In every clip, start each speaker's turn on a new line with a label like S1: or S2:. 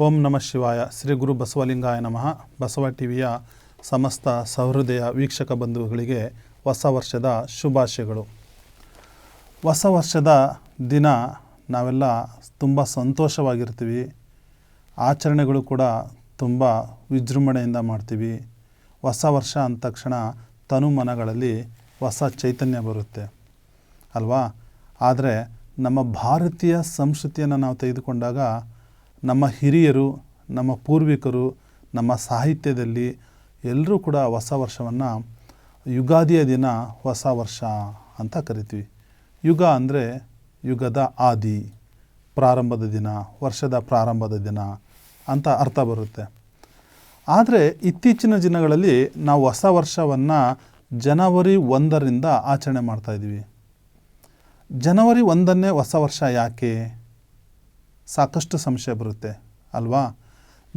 S1: ಓಂ ನಮಃ ಶಿವಾಯ. ಶ್ರೀ ಗುರು ಬಸವಲಿಂಗಾಯ ನಮಃ. ಬಸವ ಟಿವಿಯ ಸಮಸ್ತ ಸಹೃದಯ ವೀಕ್ಷಕ ಬಂಧುಗಳಿಗೆ ಹೊಸ ವರ್ಷದ ಶುಭಾಶಯಗಳು. ಹೊಸ ವರ್ಷದ ದಿನ ನಾವೆಲ್ಲ ತುಂಬ ಸಂತೋಷವಾಗಿರ್ತೀವಿ. ಆಚರಣೆಗಳು ಕೂಡ ತುಂಬ ವಿಜೃಂಭಣೆಯಿಂದ ಮಾಡ್ತೀವಿ. ಹೊಸ ವರ್ಷ ಅಂದ ತಕ್ಷಣ ತನು ಮನಗಳಲ್ಲಿ ಹೊಸ ಚೈತನ್ಯ ಬರುತ್ತೆ. ಅಲ್ವಾ? ಆದರೆ ನಮ್ಮ ಭಾರತೀಯ ಸಂಸ್ಕೃತಿಯನ್ನು ನಾವು ತೆಗೆದುಕೊಂಡಾಗ ನಮ್ಮ ಹಿರಿಯರು, ನಮ್ಮ ಪೂರ್ವಿಕರು, ನಮ್ಮ ಸಾಹಿತ್ಯದಲ್ಲಿ ಎಲ್ಲರೂ ಕೂಡ ಹೊಸ ವರ್ಷವನ್ನು ಯುಗಾದಿಯ ದಿನ ಹೊಸ ವರ್ಷ ಅಂತ ಕರಿತೀವಿ. ಯುಗ ಅಂದರೆ ಯುಗದ ಆದಿ, ಪ್ರಾರಂಭದ ದಿನ, ವರ್ಷದ ಪ್ರಾರಂಭದ ದಿನ ಅಂತ ಅರ್ಥ ಬರುತ್ತೆ. ಆದರೆ ಇತ್ತೀಚಿನ ದಿನಗಳಲ್ಲಿ ನಾವು ಹೊಸ ವರ್ಷವನ್ನು ಜನವರಿ ಒಂದರಿಂದ ಆಚರಣೆ ಮಾಡ್ತಾಯಿದ್ದೀವಿ ಜನವರಿ ಒಂದನ್ನೇ ಹೊಸ ವರ್ಷ ಯಾಕೆ? ಸಾಕಷ್ಟು ಸಂಶಯ ಬರುತ್ತೆ, ಅಲ್ವಾ?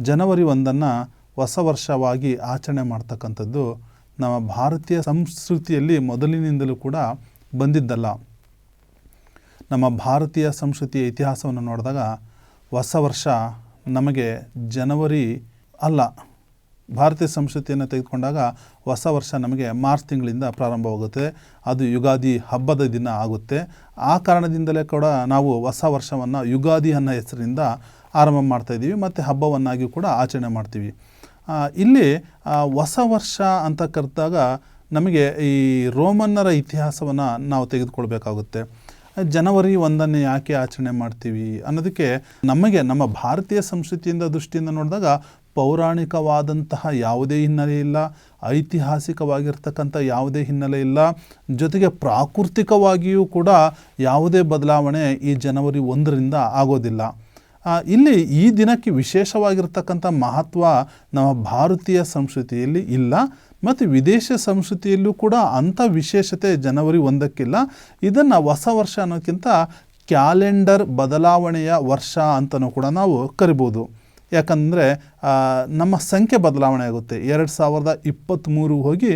S1: ಜನವರಿ ಒಂದನ್ನು ಹೊಸ ವರ್ಷವಾಗಿ ಆಚರಣೆ ಮಾಡ್ತಕ್ಕಂಥದ್ದು ನಮ್ಮ ಭಾರತೀಯ ಸಂಸ್ಕೃತಿಯಲ್ಲಿ ಮೊದಲಿನಿಂದಲೂ ಕೂಡ ಬಂದಿದ್ದಲ್ಲ. ನಮ್ಮ ಭಾರತೀಯ ಸಂಸ್ಕೃತಿಯ ಇತಿಹಾಸವನ್ನು ನೋಡಿದಾಗ ಹೊಸ ವರ್ಷ ನಮಗೆ ಜನವರಿ ಅಲ್ಲ ಭಾರತೀಯ ಸಂಸ್ಕೃತಿಯನ್ನು ತೆಗೆದುಕೊಂಡಾಗ ಹೊಸ ವರ್ಷ ನಮಗೆ ಮಾರ್ಚ್ ತಿಂಗಳಿಂದ ಪ್ರಾರಂಭವಾಗುತ್ತೆ. ಅದು ಯುಗಾದಿ ಹಬ್ಬದ ದಿನ ಆಗುತ್ತೆ. ಆ ಕಾರಣದಿಂದಲೇ ಕೂಡ ನಾವು ಹೊಸ ವರ್ಷವನ್ನು ಯುಗಾದಿ ಅನ್ನೋ ಹೆಸರಿನಿಂದ ಆರಂಭ ಮಾಡ್ತಾಯಿದ್ದೀವಿ ಮತ್ತು ಹಬ್ಬವನ್ನಾಗಿ ಕೂಡ ಆಚರಣೆ ಮಾಡ್ತೀವಿ. ಇಲ್ಲಿ ಹೊಸ ವರ್ಷ ಅಂತ ಕರೆದಾಗ ನಮಗೆ ಈ ರೋಮನ್ನರ ಇತಿಹಾಸವನ್ನು ನಾವು ತೆಗೆದುಕೊಳ್ಬೇಕಾಗುತ್ತೆ. ಜನವರಿ ಒಂದನ್ನೇ ಯಾಕೆ ಆಚರಣೆ ಮಾಡ್ತೀವಿ ಅನ್ನೋದಕ್ಕೆ ನಮಗೆ ನಮ್ಮ ಭಾರತೀಯ ಸಂಸ್ಕೃತಿಯಿಂದ ದೃಷ್ಟಿಯಿಂದ ನೋಡಿದಾಗ ಪೌರಾಣಿಕವಾದಂತಹ ಯಾವುದೇ ಹಿನ್ನೆಲೆ ಇಲ್ಲ, ಐತಿಹಾಸಿಕವಾಗಿರ್ತಕ್ಕಂಥ ಯಾವುದೇ ಹಿನ್ನೆಲೆ ಇಲ್ಲ. ಜೊತೆಗೆ ಪ್ರಾಕೃತಿಕವಾಗಿಯೂ ಕೂಡ ಯಾವುದೇ ಬದಲಾವಣೆ ಈ ಜನವರಿ ಒಂದರಿಂದ ಆಗೋದಿಲ್ಲ. ಇಲ್ಲಿ ಈ ದಿನಕ್ಕೆ ವಿಶೇಷವಾಗಿರ್ತಕ್ಕಂಥ ಮಹತ್ವ ನಮ್ಮ ಭಾರತೀಯ ಸಂಸ್ಕೃತಿಯಲ್ಲಿ ಇಲ್ಲ. ಮತ್ತು ವಿದೇಶ ಸಂಸ್ಕೃತಿಯಲ್ಲೂ ಕೂಡ ಅಂಥ ವಿಶೇಷತೆ ಜನವರಿ ಒಂದಕ್ಕಿಲ್ಲ. ಇದನ್ನು ಹೊಸ ವರ್ಷ ಅನ್ನೋಕ್ಕಿಂತ ಕ್ಯಾಲೆಂಡರ್ ಬದಲಾವಣೆಯ ವರ್ಷ ಅಂತಲೂ ಕೂಡ ನಾವು ಕರಿಬೋದು. ಯಾಕಂದರೆ ನಮ್ಮ ಸಂಖ್ಯೆ ಬದಲಾವಣೆ ಆಗುತ್ತೆ. ಎರಡು ಸಾವಿರದ ಇಪ್ಪತ್ತ್ಮೂರು ಹೋಗಿ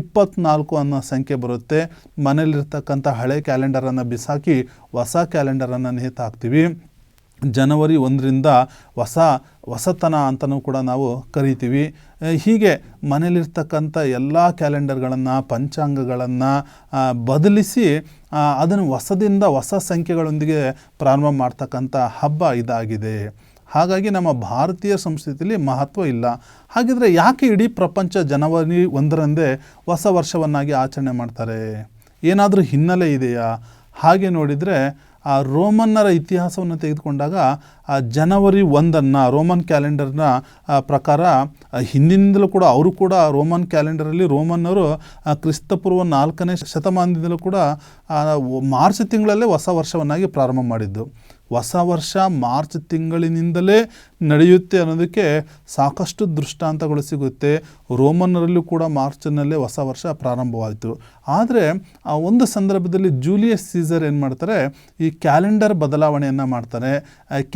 S1: ಇಪ್ಪತ್ತ್ನಾಲ್ಕು ಅನ್ನೋ ಸಂಖ್ಯೆ ಬರುತ್ತೆ. ಮನೇಲಿರ್ತಕ್ಕಂಥ ಹಳೆ ಕ್ಯಾಲೆಂಡರನ್ನು ಬಿಸಾಕಿ ಹೊಸ ಕ್ಯಾಲೆಂಡರನ್ನು ನೇತು ಹಾಕ್ತೀವಿ. ಜನವರಿ ಒಂದರಿಂದ ಹೊಸ, ಹೊಸತನ ಅಂತಲೂ ಕೂಡ ನಾವು ಕರಿತೀವಿ. ಹೀಗೆ ಮನೇಲಿರ್ತಕ್ಕಂಥ ಎಲ್ಲ ಕ್ಯಾಲೆಂಡರ್ಗಳನ್ನು, ಪಂಚಾಂಗಗಳನ್ನು ಬದಲಿಸಿ ಅದನ್ನು ಹೊಸದಿಂದ ಹೊಸ ಸಂಖ್ಯೆಗಳೊಂದಿಗೆ ಪ್ರಾರಂಭ ಮಾಡ್ತಕ್ಕಂಥ ಹಬ್ಬ ಇದಾಗಿದೆ. ಹಾಗಾಗಿ ನಮ್ಮ ಭಾರತೀಯ ಸಂಸ್ಕೃತಿಯಲ್ಲಿ ಮಹತ್ವ ಇಲ್ಲ. ಹಾಗಿದ್ರೆ ಯಾಕೆ ಇಡೀ ಪ್ರಪಂಚ ಜನವರಿ ಒಂದರಂದೇ ಹೊಸ ವರ್ಷವನ್ನಾಗಿ ಆಚರಣೆ ಮಾಡ್ತಾರೆ? ಏನಾದರೂ ಹಿನ್ನೆಲೆ ಇದೆಯಾ? ಹಾಗೆ ನೋಡಿದರೆ ಆ ರೋಮನ್ನರ ಇತಿಹಾಸವನ್ನು ತೆಗೆದುಕೊಂಡಾಗ ಆ ಜನವರಿ ಒಂದನ್ನು ರೋಮನ್ ಕ್ಯಾಲೆಂಡರ್ನ ಪ್ರಕಾರ ಹಿಂದಿನಿಂದಲೂ ಕೂಡ ಅವರು ಕೂಡ ರೋಮನ್ ಕ್ಯಾಲೆಂಡರಲ್ಲಿ ರೋಮನ್ನರು ಕ್ರಿಸ್ತಪೂರ್ವ ನಾಲ್ಕನೇ ಶತಮಾನದಿಂದಲೂ ಕೂಡ ಮಾರ್ಚ್ ತಿಂಗಳಲ್ಲೇ ಹೊಸ ವರ್ಷವನ್ನಾಗಿ ಪ್ರಾರಂಭ ಮಾಡಿದ್ದು. ಹೊಸ ವರ್ಷ ಮಾರ್ಚ್ ತಿಂಗಳಿನಿಂದಲೇ ನಡೆಯುತ್ತೆ ಅನ್ನೋದಕ್ಕೆ ಸಾಕಷ್ಟು ದೃಷ್ಟಾಂತಗಳು ಸಿಗುತ್ತೆ. ರೋಮನ್ನರಲ್ಲೂ ಕೂಡ ಮಾರ್ಚ್ನಲ್ಲೇ ಹೊಸ ವರ್ಷ ಪ್ರಾರಂಭವಾಯಿತು. ಆದರೆ ಆ ಒಂದು ಸಂದರ್ಭದಲ್ಲಿ ಜೂಲಿಯಸ್ ಸೀಸರ್ ಏನು ಮಾಡ್ತಾರೆ, ಈ ಕ್ಯಾಲೆಂಡರ್ ಬದಲಾವಣೆಯನ್ನು ಮಾಡ್ತಾರೆ.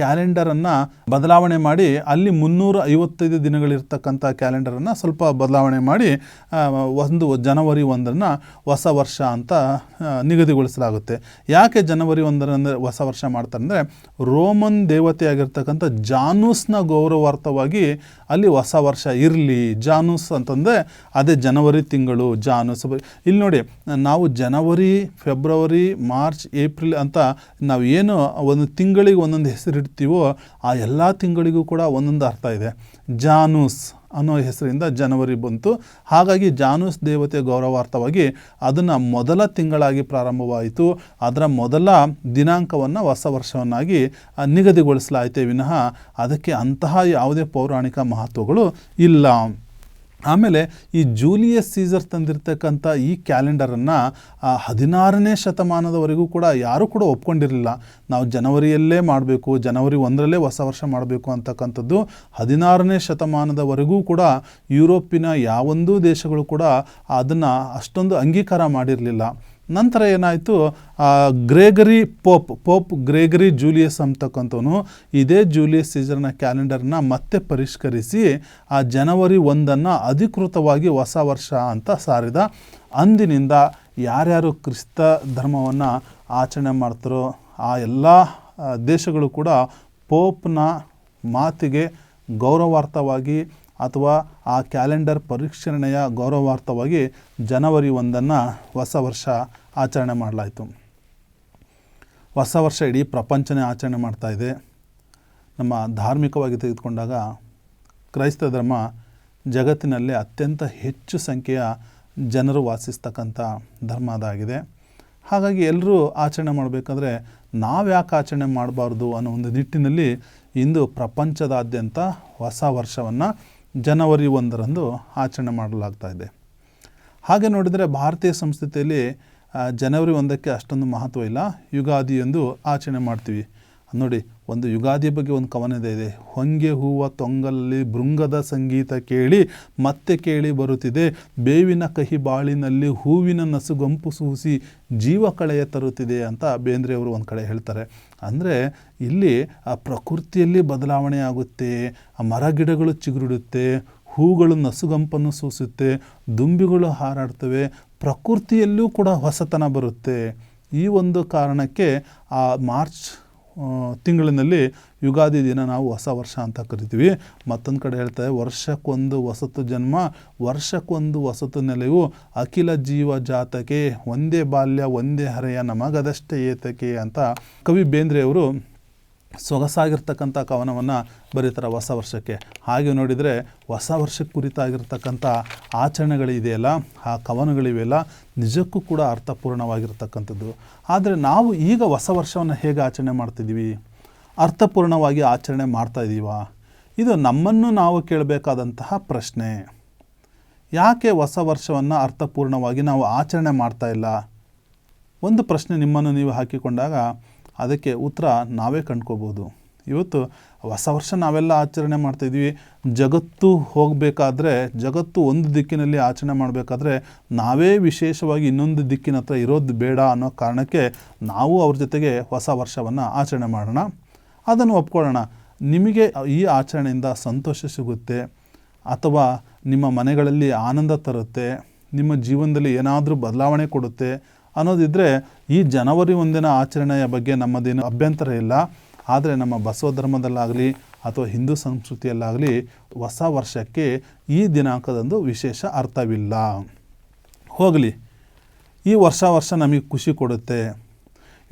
S1: ಕ್ಯಾಲೆಂಡರನ್ನು ಬದಲಾವಣೆ ಮಾಡಿ ಅಲ್ಲಿ ಮುನ್ನೂರ ಐವತ್ತೈದು ದಿನಗಳಿರ್ತಕ್ಕಂಥ ಕ್ಯಾಲೆಂಡರನ್ನು ಸ್ವಲ್ಪ ಬದಲಾವಣೆ ಮಾಡಿ ಒಂದು ಜನವರಿ ಒಂದನ್ನು ಹೊಸ ವರ್ಷ ಅಂತ ನಿಗದಿಗೊಳಿಸಲಾಗುತ್ತೆ. ಯಾಕೆ ಜನವರಿ ಒಂದರಂದರೆ ಹೊಸ ವರ್ಷ ಮಾಡ್ತಾರೆ ಅಂದರೆ ರೋಮನ್ ದೇವತೆಯಾಗಿರ್ತಕ್ಕಂಥ ಜಾನೂಸ್ನ ಗೌರವಾರ್ಥವಾಗಿ ಅಲ್ಲಿ ಹೊಸ ವರ್ಷ ಇರಲಿ, ಜಾನೂಸ್ ಅಂತಂದರೆ ಅದೇ ಜನವರಿ ತಿಂಗಳು ಜಾನುಸ್ ಇಲ್ಲಿ ನೋಡಿ, ನಾವು ಜನವರಿ, ಫೆಬ್ರವರಿ, ಮಾರ್ಚ್, ಏಪ್ರಿಲ್ ಅಂತ ನಾವು ಏನು ಒಂದು ತಿಂಗಳಿಗೆ ಒಂದೊಂದು ಹೆಸರಿಡ್ತೀವೋ ಆ ಎಲ್ಲ ತಿಂಗಳಿಗೂ ಕೂಡ ಒಂದೊಂದು ಅರ್ಥ ಇದೆ. ಜಾನೂಸ್ ಅನ್ನೋ ಹೆಸರಿಂದ ಜನವರಿ ಬಂತು. ಹಾಗಾಗಿ ಜಾನೂಸ್ ದೇವತೆ ಗೌರವಾರ್ಥವಾಗಿ ಅದನ್ನು ಮೊದಲ ತಿಂಗಳಾಗಿ ಪ್ರಾರಂಭವಾಯಿತು. ಅದರ ಮೊದಲ ದಿನಾಂಕವನ್ನು ಹೊಸ ವರ್ಷವನ್ನಾಗಿ ನಿಗದಿಗೊಳಿಸಲಾಯಿತೇ ವಿನಃ ಅದಕ್ಕೆ ಅಂತಹ ಯಾವುದೇ ಪೌರಾಣಿಕ ಮಹತ್ವಗಳು ಇಲ್ಲ. ಆಮೇಲೆ ಈ ಜೂಲಿಯಸ್ ಸೀಸರ್ ತಂದಿರತಕ್ಕಂಥ ಈ ಕ್ಯಾಲೆಂಡರನ್ನು ಹದಿನಾರನೇ ಶತಮಾನದವರೆಗೂ ಕೂಡ ಯಾರೂ ಕೂಡ ಒಪ್ಕೊಂಡಿರಲಿಲ್ಲ. ನಾವು ಜನವರಿಯಲ್ಲೇ ಮಾಡಬೇಕು, ಜನವರಿ ಒಂದರಲ್ಲೇ ಹೊಸ ವರ್ಷ ಮಾಡಬೇಕು ಅಂತಕ್ಕಂಥದ್ದು ಹದಿನಾರನೇ ಶತಮಾನದವರೆಗೂ ಕೂಡ ಯುರೋಪಿನ ಯಾವೊಂದೂ ದೇಶಗಳು ಕೂಡ ಅದನ್ನು ಅಷ್ಟೊಂದು ಅಂಗೀಕಾರ ಮಾಡಿರಲಿಲ್ಲ. ನಂತರ ಏನಾಯಿತು? Gregory Pope Pope Gregory Julius ಅಂತಕ್ಕಂಥವನು ಇದೇ ಜೂಲಿಯಸ್ ಸೀಸರ್ನ ಕ್ಯಾಲೆಂಡರ್ನ ಮತ್ತೆ ಪರಿಷ್ಕರಿಸಿ ಆ ಜನವರಿ ಒಂದನ್ನು ಅಧಿಕೃತವಾಗಿ ಹೊಸ ವರ್ಷ ಅಂತ ಸಾರಿದ. ಅಂದಿನಿಂದ ಯಾರ್ಯಾರು ಕ್ರಿಸ್ತ ಧರ್ಮವನ್ನು ಆಚರಣೆ ಮಾಡ್ತಾರೋ ಆ ಎಲ್ಲ ದೇಶಗಳು ಕೂಡ ಪೋಪ್ನ ಮಾತಿಗೆ ಗೌರವಾರ್ಥವಾಗಿ ಅಥವಾ ಆ ಕ್ಯಾಲೆಂಡರ್ ಪರಿಷ್ಕರಣೆಯ ಗೌರವಾರ್ಥವಾಗಿ ಜನವರಿ ಒಂದನ್ನು ಹೊಸ ವರ್ಷ ಆಚರಣೆ ಮಾಡಲಾಯಿತು. ಹೊಸ ವರ್ಷ ಇಡೀ ಪ್ರಪಂಚನೇ ಆಚರಣೆ ಇದೆ. ನಮ್ಮ ಧಾರ್ಮಿಕವಾಗಿ ತೆಗೆದುಕೊಂಡಾಗ ಕ್ರೈಸ್ತ ಧರ್ಮ ಜಗತ್ತಿನಲ್ಲಿ ಅತ್ಯಂತ ಹೆಚ್ಚು ಸಂಖ್ಯೆಯ ಜನರು ವಾಸಿಸ್ತಕ್ಕಂಥ ಧರ್ಮ ಅದಾಗಿದೆ. ಹಾಗಾಗಿ ಎಲ್ಲರೂ ಆಚರಣೆ ಮಾಡಬೇಕಾದ್ರೆ ನಾವು ಯಾಕೆ ಆಚರಣೆ ಮಾಡಬಾರ್ದು ಅನ್ನೋ ಒಂದು ನಿಟ್ಟಿನಲ್ಲಿ ಇಂದು ಪ್ರಪಂಚದಾದ್ಯಂತ ಹೊಸ ವರ್ಷವನ್ನು ಜನವರಿ ಒಂದರಂದು ಆಚರಣೆ ಮಾಡಲಾಗ್ತಾ ಇದೆ. ಹಾಗೆ ನೋಡಿದರೆ ಭಾರತೀಯ ಸಂಸ್ಕೃತಿಯಲ್ಲಿ ಜನವರಿ ಒಂದಕ್ಕೆ ಅಷ್ಟೊಂದು ಮಹತ್ವ ಇಲ್ಲ. ಯುಗಾದಿ ಎಂದು ಆಚರಣೆ ಮಾಡ್ತೀವಿ. ನೋಡಿ, ಒಂದು ಯುಗಾದಿ ಬಗ್ಗೆ ಒಂದು ಕವನದ ಇದೆ. ಹೊಂಗೆ ಹೂವ ತೊಂಗಲಲ್ಲಿ ಭೃಂಗದ ಸಂಗೀತ ಕೇಳಿ ಮತ್ತೆ ಕೇಳಿ ಬರುತ್ತಿದೆ. ಬೇವಿನ ಕಹಿ ಬಾಳಿನಲ್ಲಿ ಹೂವಿನ ನಸುಗಂಪು ಸೂಸಿ ಜೀವ ಕಳೆಯ ತರುತ್ತಿದೆ ಅಂತ ಬೇಂದ್ರೆಯವರು ಒಂದು ಕಡೆ ಹೇಳ್ತಾರೆ. ಅಂದರೆ ಇಲ್ಲಿ ಆ ಪ್ರಕೃತಿಯಲ್ಲಿ ಬದಲಾವಣೆ ಆಗುತ್ತೆ, ಆ ಮರ ಗಿಡಗಳು ಚಿಗುರಿಡುತ್ತೆ, ಹೂಗಳು ನಸುಗಂಪನ್ನು ಸೂಸುತ್ತೆ, ದುಂಬಿಗಳು ಹಾರಾಡ್ತವೆ, ಪ್ರಕೃತಿಯಲ್ಲೂ ಕೂಡ ಹೊಸತನ ಬರುತ್ತೆ. ಈ ಒಂದು ಕಾರಣಕ್ಕೆ ಆ ಮಾರ್ಚ್ ತಿಂಗಳಿನಲ್ಲಿ ಯುಗಾದಿ ದಿನ ನಾವು ಹೊಸ ವರ್ಷ ಅಂತ ಕರಿತೀವಿ. ಮತ್ತೊಂದು ಕಡೆ ಹೇಳ್ತಾರೆ, ವರ್ಷಕ್ಕೊಂದು ಹೊಸತು ಜನ್ಮ, ವರ್ಷಕ್ಕೊಂದು ವಸತು ನೆಲೆಯು ಅಖಿಲ ಜೀವ ಜಾತಕೆ, ಒಂದೇ ಬಾಲ್ಯ, ಒಂದೇ ಹರೆಯ ನಮಗದಷ್ಟೇ ಏತಕೆ ಅಂತ ಕವಿ ಬೇಂದ್ರೆಯವರು ಸೊಗಸಾಗಿರ್ತಕ್ಕಂಥ ಕವನವನ್ನು ಬರೀತಾರೆ ಹೊಸ ವರ್ಷಕ್ಕೆ. ಹಾಗೆ ನೋಡಿದರೆ ಹೊಸ ವರ್ಷಕ್ಕೆ ಕುರಿತಾಗಿರ್ತಕ್ಕಂಥ ಆಚರಣೆಗಳಿದೆಯಲ್ಲ, ಆ ಕವನಗಳಿವೆಯಲ್ಲ ನಿಜಕ್ಕೂ ಕೂಡ ಅರ್ಥಪೂರ್ಣವಾಗಿರ್ತಕ್ಕಂಥದ್ದು. ಆದರೆ ನಾವು ಈಗ ಹೊಸ ವರ್ಷವನ್ನು ಹೇಗೆ ಆಚರಣೆ ಮಾಡ್ತಿದ್ದೀವಿ? ಅರ್ಥಪೂರ್ಣವಾಗಿ ಆಚರಣೆ ಮಾಡ್ತಾ ಇದ್ದೀವಾ ಇದು ನಮ್ಮನ್ನು ನಾವು ಕೇಳಬೇಕಾದಂತಹ ಪ್ರಶ್ನೆ. ಯಾಕೆ ಹೊಸ ವರ್ಷವನ್ನು ಅರ್ಥಪೂರ್ಣವಾಗಿ ನಾವು ಆಚರಣೆ ಮಾಡ್ತಾ ಇಲ್ಲ? ಒಂದು ಪ್ರಶ್ನೆ ನಿಮ್ಮನ್ನು ನೀವು ಹಾಕಿಕೊಂಡಾಗ ಅದಕ್ಕೆ ಉತ್ತರ ನಾವೇ ಕಂಡ್ಕೋಬೋದು. ಇವತ್ತು ಹೊಸ ವರ್ಷ ನಾವೆಲ್ಲ ಆಚರಣೆ ಮಾಡ್ತಾಯಿದ್ವಿ ಜಗತ್ತು ಹೋಗಬೇಕಾದ್ರೆ, ಜಗತ್ತು ಒಂದು ದಿಕ್ಕಿನಲ್ಲಿ ಆಚರಣೆ ಮಾಡಬೇಕಾದ್ರೆ ನಾವೇ ವಿಶೇಷವಾಗಿ ಇನ್ನೊಂದು ದಿಕ್ಕಿನ ಹತ್ರ ಇರೋದು ಬೇಡ ಅನ್ನೋ ಕಾರಣಕ್ಕೆ ನಾವು ಅವ್ರ ಜೊತೆಗೆ ಹೊಸ ವರ್ಷವನ್ನು ಆಚರಣೆ ಮಾಡೋಣ. ಅದನ್ನು ಒಪ್ಕೊಳ್ಳೋಣ. ನಿಮಗೆ ಈ ಆಚರಣೆಯಿಂದ ಸಂತೋಷ ಸಿಗುತ್ತೆ ಅಥವಾ ನಿಮ್ಮ ಮನೆಗಳಲ್ಲಿ ಆನಂದ ತರುತ್ತೆ, ನಿಮ್ಮ ಜೀವನದಲ್ಲಿ ಏನಾದರೂ ಬದಲಾವಣೆ ಕೊಡುತ್ತೆ ಅನ್ನೋದಿದ್ದರೆ ಈ ಜನವರಿ ಒಂದಿನ ಆಚರಣೆಯ ಬಗ್ಗೆ ನಮ್ಮದೇನು ಅಭ್ಯಂತರ ಇಲ್ಲ. ಆದರೆ ನಮ್ಮ ಬಸವ ಧರ್ಮದಲ್ಲಾಗಲಿ ಅಥವಾ ಹಿಂದೂ ಸಂಸ್ಕೃತಿಯಲ್ಲಾಗಲಿ ಹೊಸ ವರ್ಷಕ್ಕೆ ಈ ದಿನಾಂಕದಂದು ವಿಶೇಷ ಅರ್ಥವಿಲ್ಲ. ಹೋಗಲಿ. ಈ ವರ್ಷ ವರ್ಷ ನಮಗೆ ಖುಷಿ ಕೊಡುತ್ತೆ.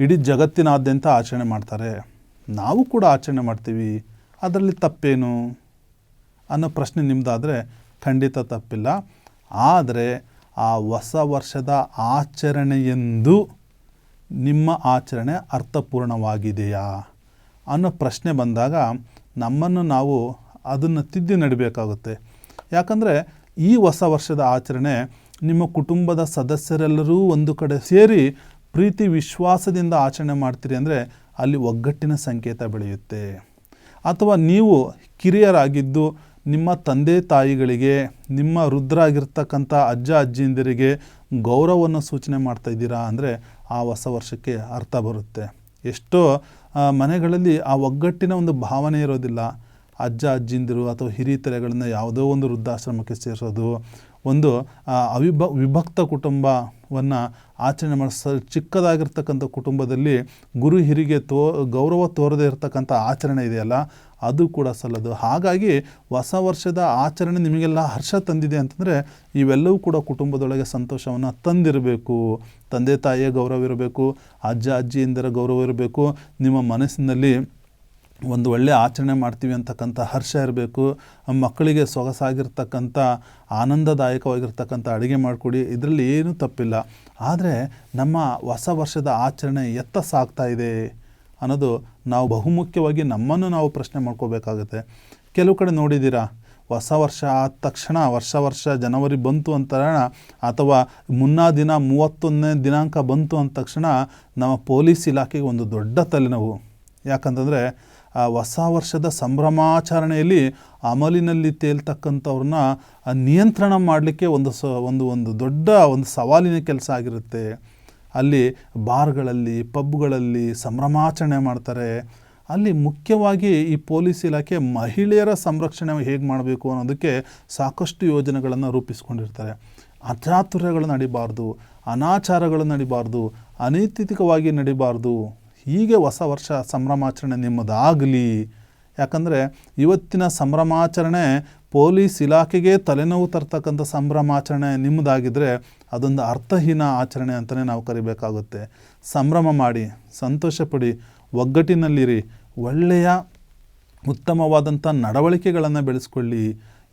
S1: ಇಡೀ ಜಗತ್ತಿನಾದ್ಯಂತ ಆಚರಣೆ ಮಾಡ್ತಾರೆ. ನಾವು ಕೂಡ ಆಚರಣೆ ಮಾಡ್ತೀವಿ. ಅದರಲ್ಲಿ ತಪ್ಪೇನು? ಅನ್ನೋ ಪ್ರಶ್ನೆ ನಿಮ್ಮದಾದರೆ ಖಂಡಿತ ತಪ್ಪಿಲ್ಲ. ಆದರೆ ಆ ಹೊಸ ವರ್ಷದ ಆಚರಣೆಯೆಂದು ನಿಮ್ಮ ಆಚರಣೆ ಅರ್ಥಪೂರ್ಣವಾಗಿದೆಯಾ? ಅನ್ನೋ ಪ್ರಶ್ನೆ ಬಂದಾಗ ನಮ್ಮನ್ನು ನಾವು ಅದನ್ನು ತಿದ್ದಿ ನಡಿಬೇಕಾಗುತ್ತೆ. ಯಾಕಂದರೆ ಈ ಹೊಸ ವರ್ಷದ ಆಚರಣೆ ನಿಮ್ಮ ಕುಟುಂಬದ ಸದಸ್ಯರೆಲ್ಲರೂ ಒಂದು ಕಡೆ ಸೇರಿ ಪ್ರೀತಿ, ವಿಶ್ವಾಸದಿಂದ ಆಚರಣೆ ಮಾಡ್ತೀರಿ ಅಂದರೆ ಅಲ್ಲಿ ಒಗ್ಗಟ್ಟಿನ ಸಂಕೇತ ಬೆಳೆಯುತ್ತೆ. ಅಥವಾ ನೀವು ಕಿರಿಯರಾಗಿದ್ದು ನಿಮ್ಮ ತಂದೆ ತಾಯಿಗಳಿಗೆ, ನಿಮ್ಮ ವೃದ್ಧರಾಗಿರ್ತಕ್ಕಂಥ ಅಜ್ಜ, ಅಜ್ಜಿಯಂದಿರಿಗೆ ಗೌರವವನ್ನು ಸೂಚನೆ ಮಾಡ್ತಾ ಇದ್ದೀರಾ ಅಂದರೆ ಆ ಹೊಸ ವರ್ಷಕ್ಕೆ ಅರ್ಥ ಬರುತ್ತೆ. ಎಷ್ಟೋ ಮನೆಗಳಲ್ಲಿ ಆ ಒಗ್ಗಟ್ಟಿನ ಒಂದು ಭಾವನೆ ಇರೋದಿಲ್ಲ. ಅಜ್ಜ, ಅಜ್ಜಿಂದಿರು ಅಥವಾ ಹಿರಿತರೆಗಳನ್ನ ಯಾವುದೋ ಒಂದು ವೃದ್ಧಾಶ್ರಮಕ್ಕೆ ಸೇರಿಸೋದು, ಒಂದು ಅವಿಭ, ವಿಭಕ್ತ ಕುಟುಂಬವನ್ನು ಆಚರಣೆ ಮಾಡಿಸ ಚಿಕ್ಕದಾಗಿರ್ತಕ್ಕಂಥ ಕುಟುಂಬದಲ್ಲಿ ಗುರು ಹಿರಿಗೆ ತೋ, ಗೌರವ ತೋರದೇ ಇರತಕ್ಕಂಥ ಆಚರಣೆ ಇದೆಯಲ್ಲ, ಅದು ಕೂಡ ಸಲ್ಲದು. ಹಾಗಾಗಿ ಹೊಸ ವರ್ಷದ ಆಚರಣೆ ನಿಮಗೆಲ್ಲ ಹರ್ಷ ತಂದಿದೆ ಅಂತಂದರೆ ಇವೆಲ್ಲವೂ ಕೂಡ ಕುಟುಂಬದೊಳಗೆ ಸಂತೋಷವನ್ನು ತಂದಿರಬೇಕು. ತಂದೆ ತಾಯಿಯ ಗೌರವ ಇರಬೇಕು, ಅಜ್ಜ, ಅಜ್ಜಿಯಿಂದರ ಗೌರವ ಇರಬೇಕು. ನಿಮ್ಮ ಮನಸ್ಸಿನಲ್ಲಿ ಒಂದು ಒಳ್ಳೆಯ ಆಚರಣೆ ಮಾಡ್ತೀವಿ ಅಂತಕ್ಕಂಥ ಹರ್ಷ ಇರಬೇಕು. ಮಕ್ಕಳಿಗೆ ಸೊಗಸಾಗಿರ್ತಕ್ಕಂಥ ಆನಂದದಾಯಕವಾಗಿರ್ತಕ್ಕಂಥ ಅಡುಗೆ ಮಾಡಿಕೊಡಿ. ಇದರಲ್ಲಿ ಏನೂ ತಪ್ಪಿಲ್ಲ. ಆದರೆ ನಮ್ಮ ಹೊಸ ವರ್ಷದ ಆಚರಣೆ ಎತ್ತ ಸಾಗ್ತಾ ಇದೆ ಅನ್ನೋದು ನಾವು ಬಹುಮುಖ್ಯವಾಗಿ ನಮ್ಮನ್ನು ನಾವು ಪ್ರಶ್ನೆ ಮಾಡ್ಕೋಬೇಕಾಗುತ್ತೆ. ಕೆಲವು ಕಡೆ ನೋಡಿದ್ದೀರಾ? ಹೊಸ ವರ್ಷ ಆದ ತಕ್ಷಣ ವರ್ಷ ವರ್ಷ ಜನವರಿ ಬಂತು ಅಂತ ಅಥವಾ ಮುನ್ನಾ ದಿನ ಮೂವತ್ತೊಂದನೇ ದಿನಾಂಕ ಬಂತು ಅಂದ ತಕ್ಷಣ ನಮ್ಮ ಪೊಲೀಸ್ ಇಲಾಖೆಗೆ ಒಂದು ದೊಡ್ಡ ತಲೆನೋವು. ಯಾಕಂತಂದರೆ ಹೊಸ ವರ್ಷದ ಸಂಭ್ರಮಾಚರಣೆಯಲ್ಲಿ ಅಮಲಿನಲ್ಲಿ ತೇಲ್ತಕ್ಕಂಥವ್ರನ್ನ ನಿಯಂತ್ರಣ ಮಾಡಲಿಕ್ಕೆ ಒಂದು ಸ, ಒಂದು ಒಂದು ದೊಡ್ಡ ಒಂದು ಸವಾಲಿನ ಕೆಲಸ ಆಗಿರುತ್ತೆ. ಅಲ್ಲಿ ಬಾರ್ಗಳಲ್ಲಿ, ಪಬ್ಗಳಲ್ಲಿ ಸಂಭ್ರಮಾಚರಣೆ ಮಾಡ್ತಾರೆ. ಅಲ್ಲಿ ಮುಖ್ಯವಾಗಿ ಈ ಪೊಲೀಸ್ ಇಲಾಖೆ ಮಹಿಳೆಯರ ಸಂರಕ್ಷಣೆ ಹೇಗೆ ಮಾಡಬೇಕು ಅನ್ನೋದಕ್ಕೆ ಸಾಕಷ್ಟು ಯೋಜನೆಗಳನ್ನು ರೂಪಿಸ್ಕೊಂಡಿರ್ತಾರೆ. ಅಚಾತುರ್ಯಗಳು ನಡಿಬಾರ್ದು, ಅನಾಚಾರಗಳು ನಡಿಬಾರ್ದು, ಅನೈತಿಕವಾಗಿ ನಡಿಬಾರ್ದು. ಹೀಗೆ ಹೊಸ ವರ್ಷ ಸಂಭ್ರಮಾಚರಣೆ ನಿಮ್ಮದಾಗಲಿ. ಯಾಕಂದರೆ ಇವತ್ತಿನ ಸಂಭ್ರಮಾಚರಣೆ ಪೊಲೀಸ್ ಇಲಾಖೆಗೆ ತಲೆನೋವು ತರ್ತಕ್ಕಂಥ ಸಂಭ್ರಮಾಚರಣೆ ನಿಮ್ಮದಾಗಿದ್ದರೆ ಅದೊಂದು ಅರ್ಥಹೀನ ಆಚರಣೆ ಅಂತಲೇ ನಾವು ಕರಿಬೇಕಾಗುತ್ತೆ. ಸಂಭ್ರಮ ಮಾಡಿ, ಸಂತೋಷಪಡಿ, ಒಗ್ಗಟ್ಟಿನಲ್ಲಿರಿ, ಒಳ್ಳೆಯ ಉತ್ತಮವಾದಂಥ ನಡವಳಿಕೆಗಳನ್ನು ಬೆಳೆಸ್ಕೊಳ್ಳಿ.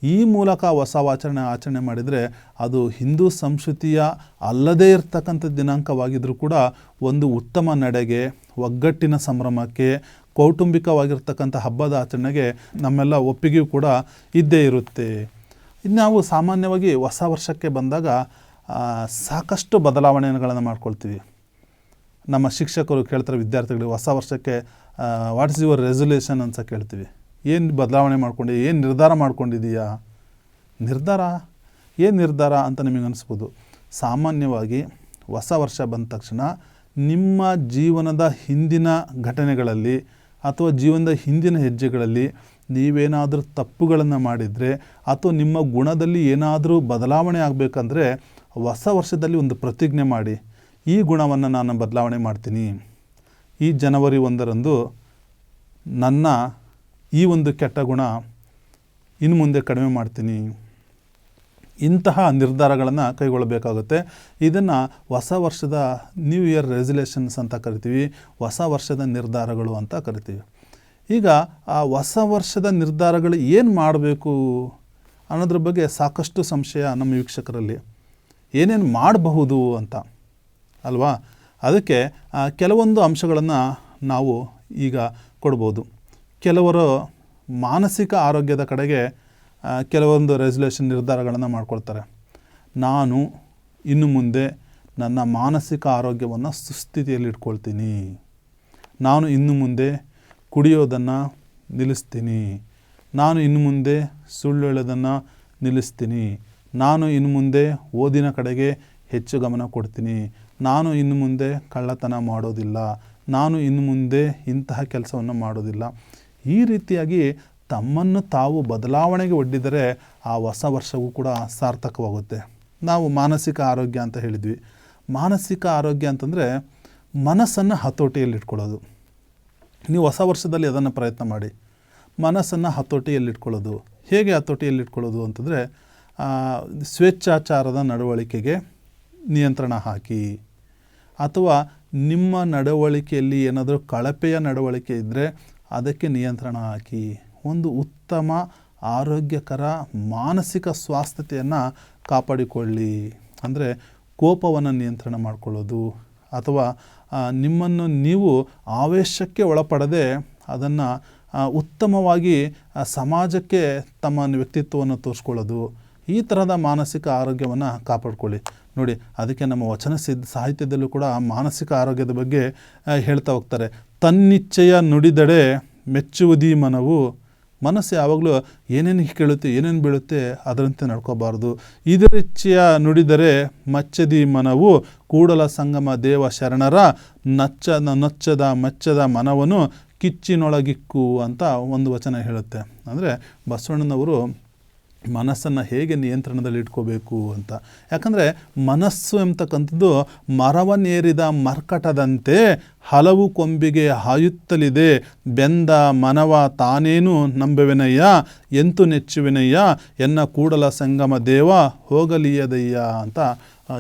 S1: ಈ ಮೂಲಕ ಹೊಸ ಆಚರಣೆ ಆಚರಣೆ ಮಾಡಿದರೆ ಅದು ಹಿಂದೂ ಸಂಸ್ಕೃತಿಯ ಅಲ್ಲದೇ ಇರತಕ್ಕಂಥ ದಿನಾಂಕವಾಗಿದ್ದರೂ ಕೂಡ ಒಂದು ಉತ್ತಮ ನಡೆಗೆ, ಒಗ್ಗಟ್ಟಿನ ಸಂಭ್ರಮಕ್ಕೆ, ಕೌಟುಂಬಿಕವಾಗಿರ್ತಕ್ಕಂಥ ಹಬ್ಬದ ಆಚರಣೆಗೆ ನಮ್ಮೆಲ್ಲ ಒಪ್ಪಿಗೆಯೂ ಕೂಡ ಇದ್ದೇ ಇರುತ್ತೆ. ಇನ್ನು ನಾವು ಸಾಮಾನ್ಯವಾಗಿ ಹೊಸ ವರ್ಷಕ್ಕೆ ಬಂದಾಗ ಸಾಕಷ್ಟು ಬದಲಾವಣೆಗಳನ್ನು ಮಾಡ್ಕೊಳ್ತೀವಿ. ನಮ್ಮ ಶಿಕ್ಷಕರು ಕೇಳ್ತಾರೆ ವಿದ್ಯಾರ್ಥಿಗಳಿಗೆ, ಹೊಸ ವರ್ಷಕ್ಕೆ ವಾಟ್ಸ್ ಯುವರ್ ರೆಸೊಲ್ಯೂಷನ್ ಅಂತ ಕೇಳ್ತೀವಿ. ಏನು ಬದಲಾವಣೆ ಮಾಡ್ಕೊಂಡು, ಏನು ನಿರ್ಧಾರ ಮಾಡ್ಕೊಂಡಿದ್ದೀಯಾ ನಿರ್ಧಾರ? ಏನು ನಿರ್ಧಾರ ಅಂತ ನಿಮಗೆ ಅನಿಸ್ಬೋದು? ಸಾಮಾನ್ಯವಾಗಿ ಹೊಸ ವರ್ಷ ಬಂದ ತಕ್ಷಣ ನಿಮ್ಮ ಜೀವನದ ಹಿಂದಿನ ಘಟನೆಗಳಲ್ಲಿ ಅಥವಾ ಜೀವನದ ಹಿಂದಿನ ಹೆಜ್ಜೆಗಳಲ್ಲಿ ನೀವೇನಾದರೂ ತಪ್ಪುಗಳನ್ನು ಮಾಡಿದರೆ ಅಥವಾ ನಿಮ್ಮ ಗುಣದಲ್ಲಿ ಏನಾದರೂ ಬದಲಾವಣೆ ಆಗಬೇಕಂದ್ರೆ ಹೊಸ ವರ್ಷದಲ್ಲಿ ಒಂದು ಪ್ರತಿಜ್ಞೆ ಮಾಡಿ. ಈ ಗುಣವನ್ನು ನಾನು ಬದಲಾವಣೆ ಮಾಡ್ತೀನಿ. ಈ ಜನವರಿ ಒಂದರಂದು ನನ್ನ ಈ ಒಂದು ಕೆಟ್ಟ ಗುಣ ಇನ್ನು ಮುಂದೆ ಕಡಿಮೆ ಮಾಡ್ತೀನಿ. ಇಂತಹ ನಿರ್ಧಾರಗಳನ್ನು ಕೈಗೊಳ್ಳಬೇಕಾಗುತ್ತೆ. ಇದನ್ನು ಹೊಸ ವರ್ಷದ ನ್ಯೂ ಇಯರ್ ರೆಸಲ್ಯೂಷನ್ಸ್ ಅಂತ ಕರಿತೀವಿ. ಹೊಸ ವರ್ಷದ ನಿರ್ಧಾರಗಳು ಅಂತ ಕರಿತೀವಿ. ಈಗ ಆ ಹೊಸ ವರ್ಷದ ನಿರ್ಧಾರಗಳು ಏನು ಮಾಡಬೇಕು ಅನ್ನೋದ್ರ ಬಗ್ಗೆ ಸಾಕಷ್ಟು ಸಂಶಯ ನಮ್ಮ ವೀಕ್ಷಕರಲ್ಲಿ. ಏನೇನು ಮಾಡಬಹುದು ಅಂತ. ಅಲ್ವಾ? ಅದಕ್ಕೆ ಕೆಲವೊಂದು ಅಂಶಗಳನ್ನು ನಾವು ಈಗ ಕೊಡ್ಬೋದು. ಕೆಲವರು ಮಾನಸಿಕ ಆರೋಗ್ಯದ ಕಡೆಗೆ ಕೆಲವೊಂದು ರೆಸಲ್ಯೂಷನ್ ನಿರ್ಧಾರಗಳನ್ನು ಮಾಡ್ಕೊಳ್ತಾರೆ. ನಾನು ಇನ್ನು ಮುಂದೆ ನನ್ನ ಮಾನಸಿಕ ಆರೋಗ್ಯವನ್ನು ಸುಸ್ಥಿತಿಯಲ್ಲಿ ಇಟ್ಕೊಳ್ತೀನಿ. ನಾನು ಇನ್ನು ಮುಂದೆ ಕುಡಿಯೋದನ್ನು ನಿಲ್ಲಿಸ್ತೀನಿ. ನಾನು ಇನ್ನು ಮುಂದೆ ಸುಳ್ಳು ಹೇಳೋದನ್ನು ನಿಲ್ಲಿಸ್ತೀನಿ. ನಾನು ಇನ್ನು ಮುಂದೆ ಓದಿನ ಕಡೆಗೆ ಹೆಚ್ಚು ಗಮನ ಕೊಡ್ತೀನಿ. ನಾನು ಇನ್ನು ಮುಂದೆ ಕಳ್ಳತನ ಮಾಡೋದಿಲ್ಲ. ನಾನು ಇನ್ನು ಮುಂದೆ ಇಂತಹ ಕೆಲಸವನ್ನು ಮಾಡೋದಿಲ್ಲ. ಈ ರೀತಿಯಾಗಿ ತಮ್ಮನ್ನು ತಾವು ಬದಲಾವಣೆಗೆ ಒಡ್ಡಿದರೆ ಆ ಹೊಸ ವರ್ಷವೂ ಕೂಡ ಸಾರ್ಥಕವಾಗುತ್ತೆ. ನಾವು ಮಾನಸಿಕ ಆರೋಗ್ಯ ಅಂತ ಹೇಳಿದ್ವಿ. ಮಾನಸಿಕ ಆರೋಗ್ಯ ಅಂತಂದರೆ ಮನಸ್ಸನ್ನು ಹತೋಟಿಯಲ್ಲಿಟ್ಕೊಳ್ಳೋದು. ನೀವು ಹೊಸ ವರ್ಷದಲ್ಲಿ ಅದನ್ನು ಪ್ರಯತ್ನ ಮಾಡಿ. ಮನಸ್ಸನ್ನು ಹತೋಟಿಯಲ್ಲಿಟ್ಕೊಳ್ಳೋದು. ಹೇಗೆ ಹತೋಟಿಯಲ್ಲಿಟ್ಕೊಳ್ಳೋದು ಅಂತಂದರೆ ಸ್ವೇಚ್ಛಾಚಾರದ ನಡವಳಿಕೆಗೆ ನಿಯಂತ್ರಣ ಹಾಕಿ ಅಥವಾ ನಿಮ್ಮ ನಡವಳಿಕೆಯಲ್ಲಿ ಏನಾದರೂ ಕಳಪೆಯ ನಡವಳಿಕೆ ಇದ್ದರೆ ಅದಕ್ಕೆ ನಿಯಂತ್ರಣ ಹಾಕಿ ಒಂದು ಉತ್ತಮ, ಆರೋಗ್ಯಕರ, ಮಾನಸಿಕ ಸ್ವಾಸ್ಥ್ಯತೆಯನ್ನು ಕಾಪಾಡಿಕೊಳ್ಳಿ. ಅಂದರೆ ಕೋಪವನ್ನು ನಿಯಂತ್ರಣ ಮಾಡಿಕೊಳ್ಳೋದು. ಅಥವಾ ನಿಮ್ಮನ್ನು ನೀವು ಆವೇಶಕ್ಕೆ ಒಳಪಡದೆ ಅದನ್ನು ಉತ್ತಮವಾಗಿ ಸಮಾಜಕ್ಕೆ ತಮ್ಮ ವ್ಯಕ್ತಿತ್ವವನ್ನು ತೋರಿಸ್ಕೊಳ್ಳೋದು. ಈ ಥರದ ಮಾನಸಿಕ ಆರೋಗ್ಯವನ್ನು ಕಾಪಾಡ್ಕೊಳ್ಳಿ. ನೋಡಿ, ಅದಕ್ಕೆ ನಮ್ಮ ವಚನ ಸಿದ್ಧ ಸಾಹಿತ್ಯದಲ್ಲೂ ಕೂಡ ಮಾನಸಿಕ ಆರೋಗ್ಯದ ಬಗ್ಗೆ ಹೇಳ್ತಾ ಹೋಗ್ತಾರೆ. ತನ್ನಿಚ್ಛೆಯ ನುಡಿದಡೆ ಮೆಚ್ಚುವುದೀ ಮನವು. ಮನಸ್ಸು ಯಾವಾಗಲೂ ಏನೇನು ಕೇಳುತ್ತೆ, ಏನೇನು ಬೀಳುತ್ತೆ ಅದರಂತೆ ನಡ್ಕೋಬಾರ್ದು. ಇದರಿಚ್ಛೆಯ ನುಡಿದರೆ ಮಚ್ಚದಿ ಮನವು. ಕೂಡಲ ಸಂಗಮ ದೇವ ಶರಣರ ನಚ್ಚ, ನೊಚ್ಚದ ಮಚ್ಚದ ಮನವನ್ನು ಕಿಚ್ಚಿನೊಳಗಿಕ್ಕು ಅಂತ ಒಂದು ವಚನ ಹೇಳುತ್ತೆ. ಅಂದರೆ ಬಸವಣ್ಣನವರು ಮನಸ್ಸನ್ನು ಹೇಗೆ ನಿಯಂತ್ರಣದಲ್ಲಿ ಇಟ್ಕೋಬೇಕು ಅಂತ. ಯಾಕಂದರೆ ಮನಸ್ಸು ಎಂಬತಕ್ಕಂಥದ್ದು ಮರವನ್ನೇರಿದ ಮರ್ಕಟದಂತೆ ಹಲವು ಕೊಂಬಿಗೆ ಹಾಯುತ್ತಲಿದೆ. ಬೆಂದ ಮನವ ತಾನೇನು ನಂಬುವೆನಯ್ಯ? ಎಂತು ನೆಚ್ಚುವೆನಯ್ಯ? ಎನ್ನ ಕೂಡಲ ಸಂಗಮ ದೇವ ಹೋಗಲಿಯದಯ್ಯ? ಅಂತ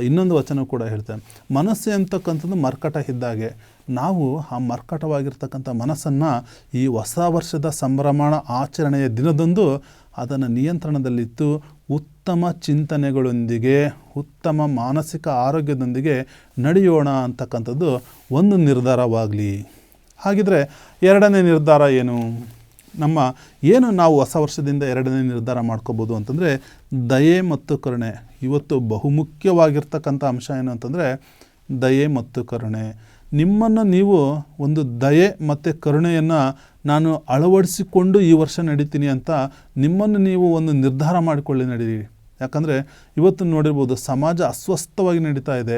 S1: ಇನ್ನೊಂದು ವಚನ ಕೂಡ ಹೇಳ್ತೇನೆ. ಮನಸ್ಸು ಎಂತಕ್ಕಂಥದ್ದು ಮರ್ಕಟ ಇದ್ದಾಗೆ. ನಾವು ಆ ಮರ್ಕಟವಾಗಿರ್ತಕ್ಕಂಥ ಮನಸ್ಸನ್ನು ಈ ಹೊಸ ವರ್ಷದ ಸಂಭ್ರಮಣ ಆಚರಣೆಯ ದಿನದಂದು ಅದನ್ನು ನಿಯಂತ್ರಣದಲ್ಲಿತ್ತು ಉತ್ತಮ ಚಿಂತನೆಗಳೊಂದಿಗೆ, ಉತ್ತಮ ಮಾನಸಿಕ ಆರೋಗ್ಯದೊಂದಿಗೆ ನಡೆಯೋಣ ಅಂತಕ್ಕಂಥದ್ದು ಒಂದು ನಿರ್ಧಾರವಾಗಲಿ. ಹಾಗಿದ್ರೆ ಎರಡನೇ ನಿರ್ಧಾರ ಏನು? ನಮ್ಮ ಏನು ನಾವು ಹೊಸ ವರ್ಷದಿಂದ ಎರಡನೇ ನಿರ್ಧಾರ ಮಾಡ್ಕೋಬೋದು ಅಂತಂದರೆ, ದಯೆ ಮತ್ತು ಕರುಣೆ. ಇವತ್ತು ಬಹುಮುಖ್ಯವಾಗಿರ್ತಕ್ಕಂಥ ಅಂಶ ಏನು ಅಂತಂದರೆ, ದಯೆ ಮತ್ತು ಕರುಣೆ. ನಿಮ್ಮನ್ನು ನೀವು ಒಂದು ದಯೆ ಮತ್ತು ಕರುಣೆಯನ್ನು ನಾನು ಅಳವಡಿಸಿಕೊಂಡು ಈ ವರ್ಷ ನಡೀತೀನಿ ಅಂತ ನಿಮ್ಮನ್ನು ನೀವು ಒಂದು ನಿರ್ಧಾರ ಮಾಡಿಕೊಳ್ಳಿ ನಡೀರಿ. ಯಾಕಂದರೆ ಇವತ್ತು ನೋಡಿರ್ಬೋದು ಸಮಾಜ ಅಸ್ವಸ್ಥವಾಗಿ ನಡೀತಾ ಇದೆ,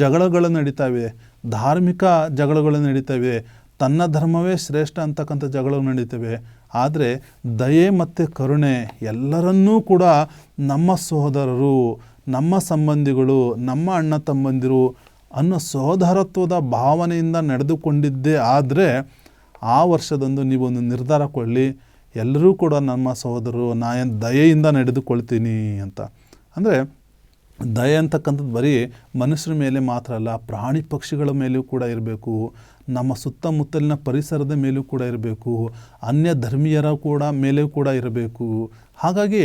S1: ಜಗಳಗಳು ನಡೀತಾ ಇವೆ, ಧಾರ್ಮಿಕ ಜಗಳಗಳು ನಡೀತಾ ಇವೆ, ತನ್ನ ಧರ್ಮವೇ ಶ್ರೇಷ್ಠ ಅಂತಕ್ಕಂಥ ಜಗಳಗಳು ನಡೀತವೆ ಆದರೆ ದಯೆ ಮತ್ತು ಕರುಣೆ ಎಲ್ಲರನ್ನೂ ಕೂಡ ನಮ್ಮ ಸಹೋದರರು, ನಮ್ಮ ಸಂಬಂಧಿಗಳು, ನಮ್ಮ ಅಣ್ಣ ತಮ್ಮಂದಿರು ಅನ್ನೋ ಸಹೋದರತ್ವದ ಭಾವನೆಯಿಂದ ನಡೆದುಕೊಂಡಿದ್ದೇ ಆದರೆ ಆ ವರ್ಷದಂದು ನೀವೊಂದು ನಿರ್ಧಾರ ಕೊಳ್ಳಿ ಎಲ್ಲರೂ ಕೂಡ ನಮ್ಮ ಸಹೋದರರು ನಾನು ದಯೆಯಿಂದ ನಡೆದುಕೊಳ್ತೀನಿ ಅಂತ. ಅಂದರೆ ದಯೆ ಅಂತಕ್ಕಂಥದ್ದು ಬರೀ ಮನುಷ್ಯರ ಮೇಲೆ ಮಾತ್ರ ಅಲ್ಲ, ಪ್ರಾಣಿ ಪಕ್ಷಿಗಳ ಮೇಲೂ ಕೂಡ ಇರಬೇಕು, ನಮ್ಮ ಸುತ್ತಮುತ್ತಲಿನ ಪರಿಸರದ ಮೇಲೂ ಕೂಡ ಇರಬೇಕು ಅನ್ಯ ಧರ್ಮೀಯರ ಕೂಡ ಮೇಲೂ ಕೂಡ ಇರಬೇಕು. ಹಾಗಾಗಿ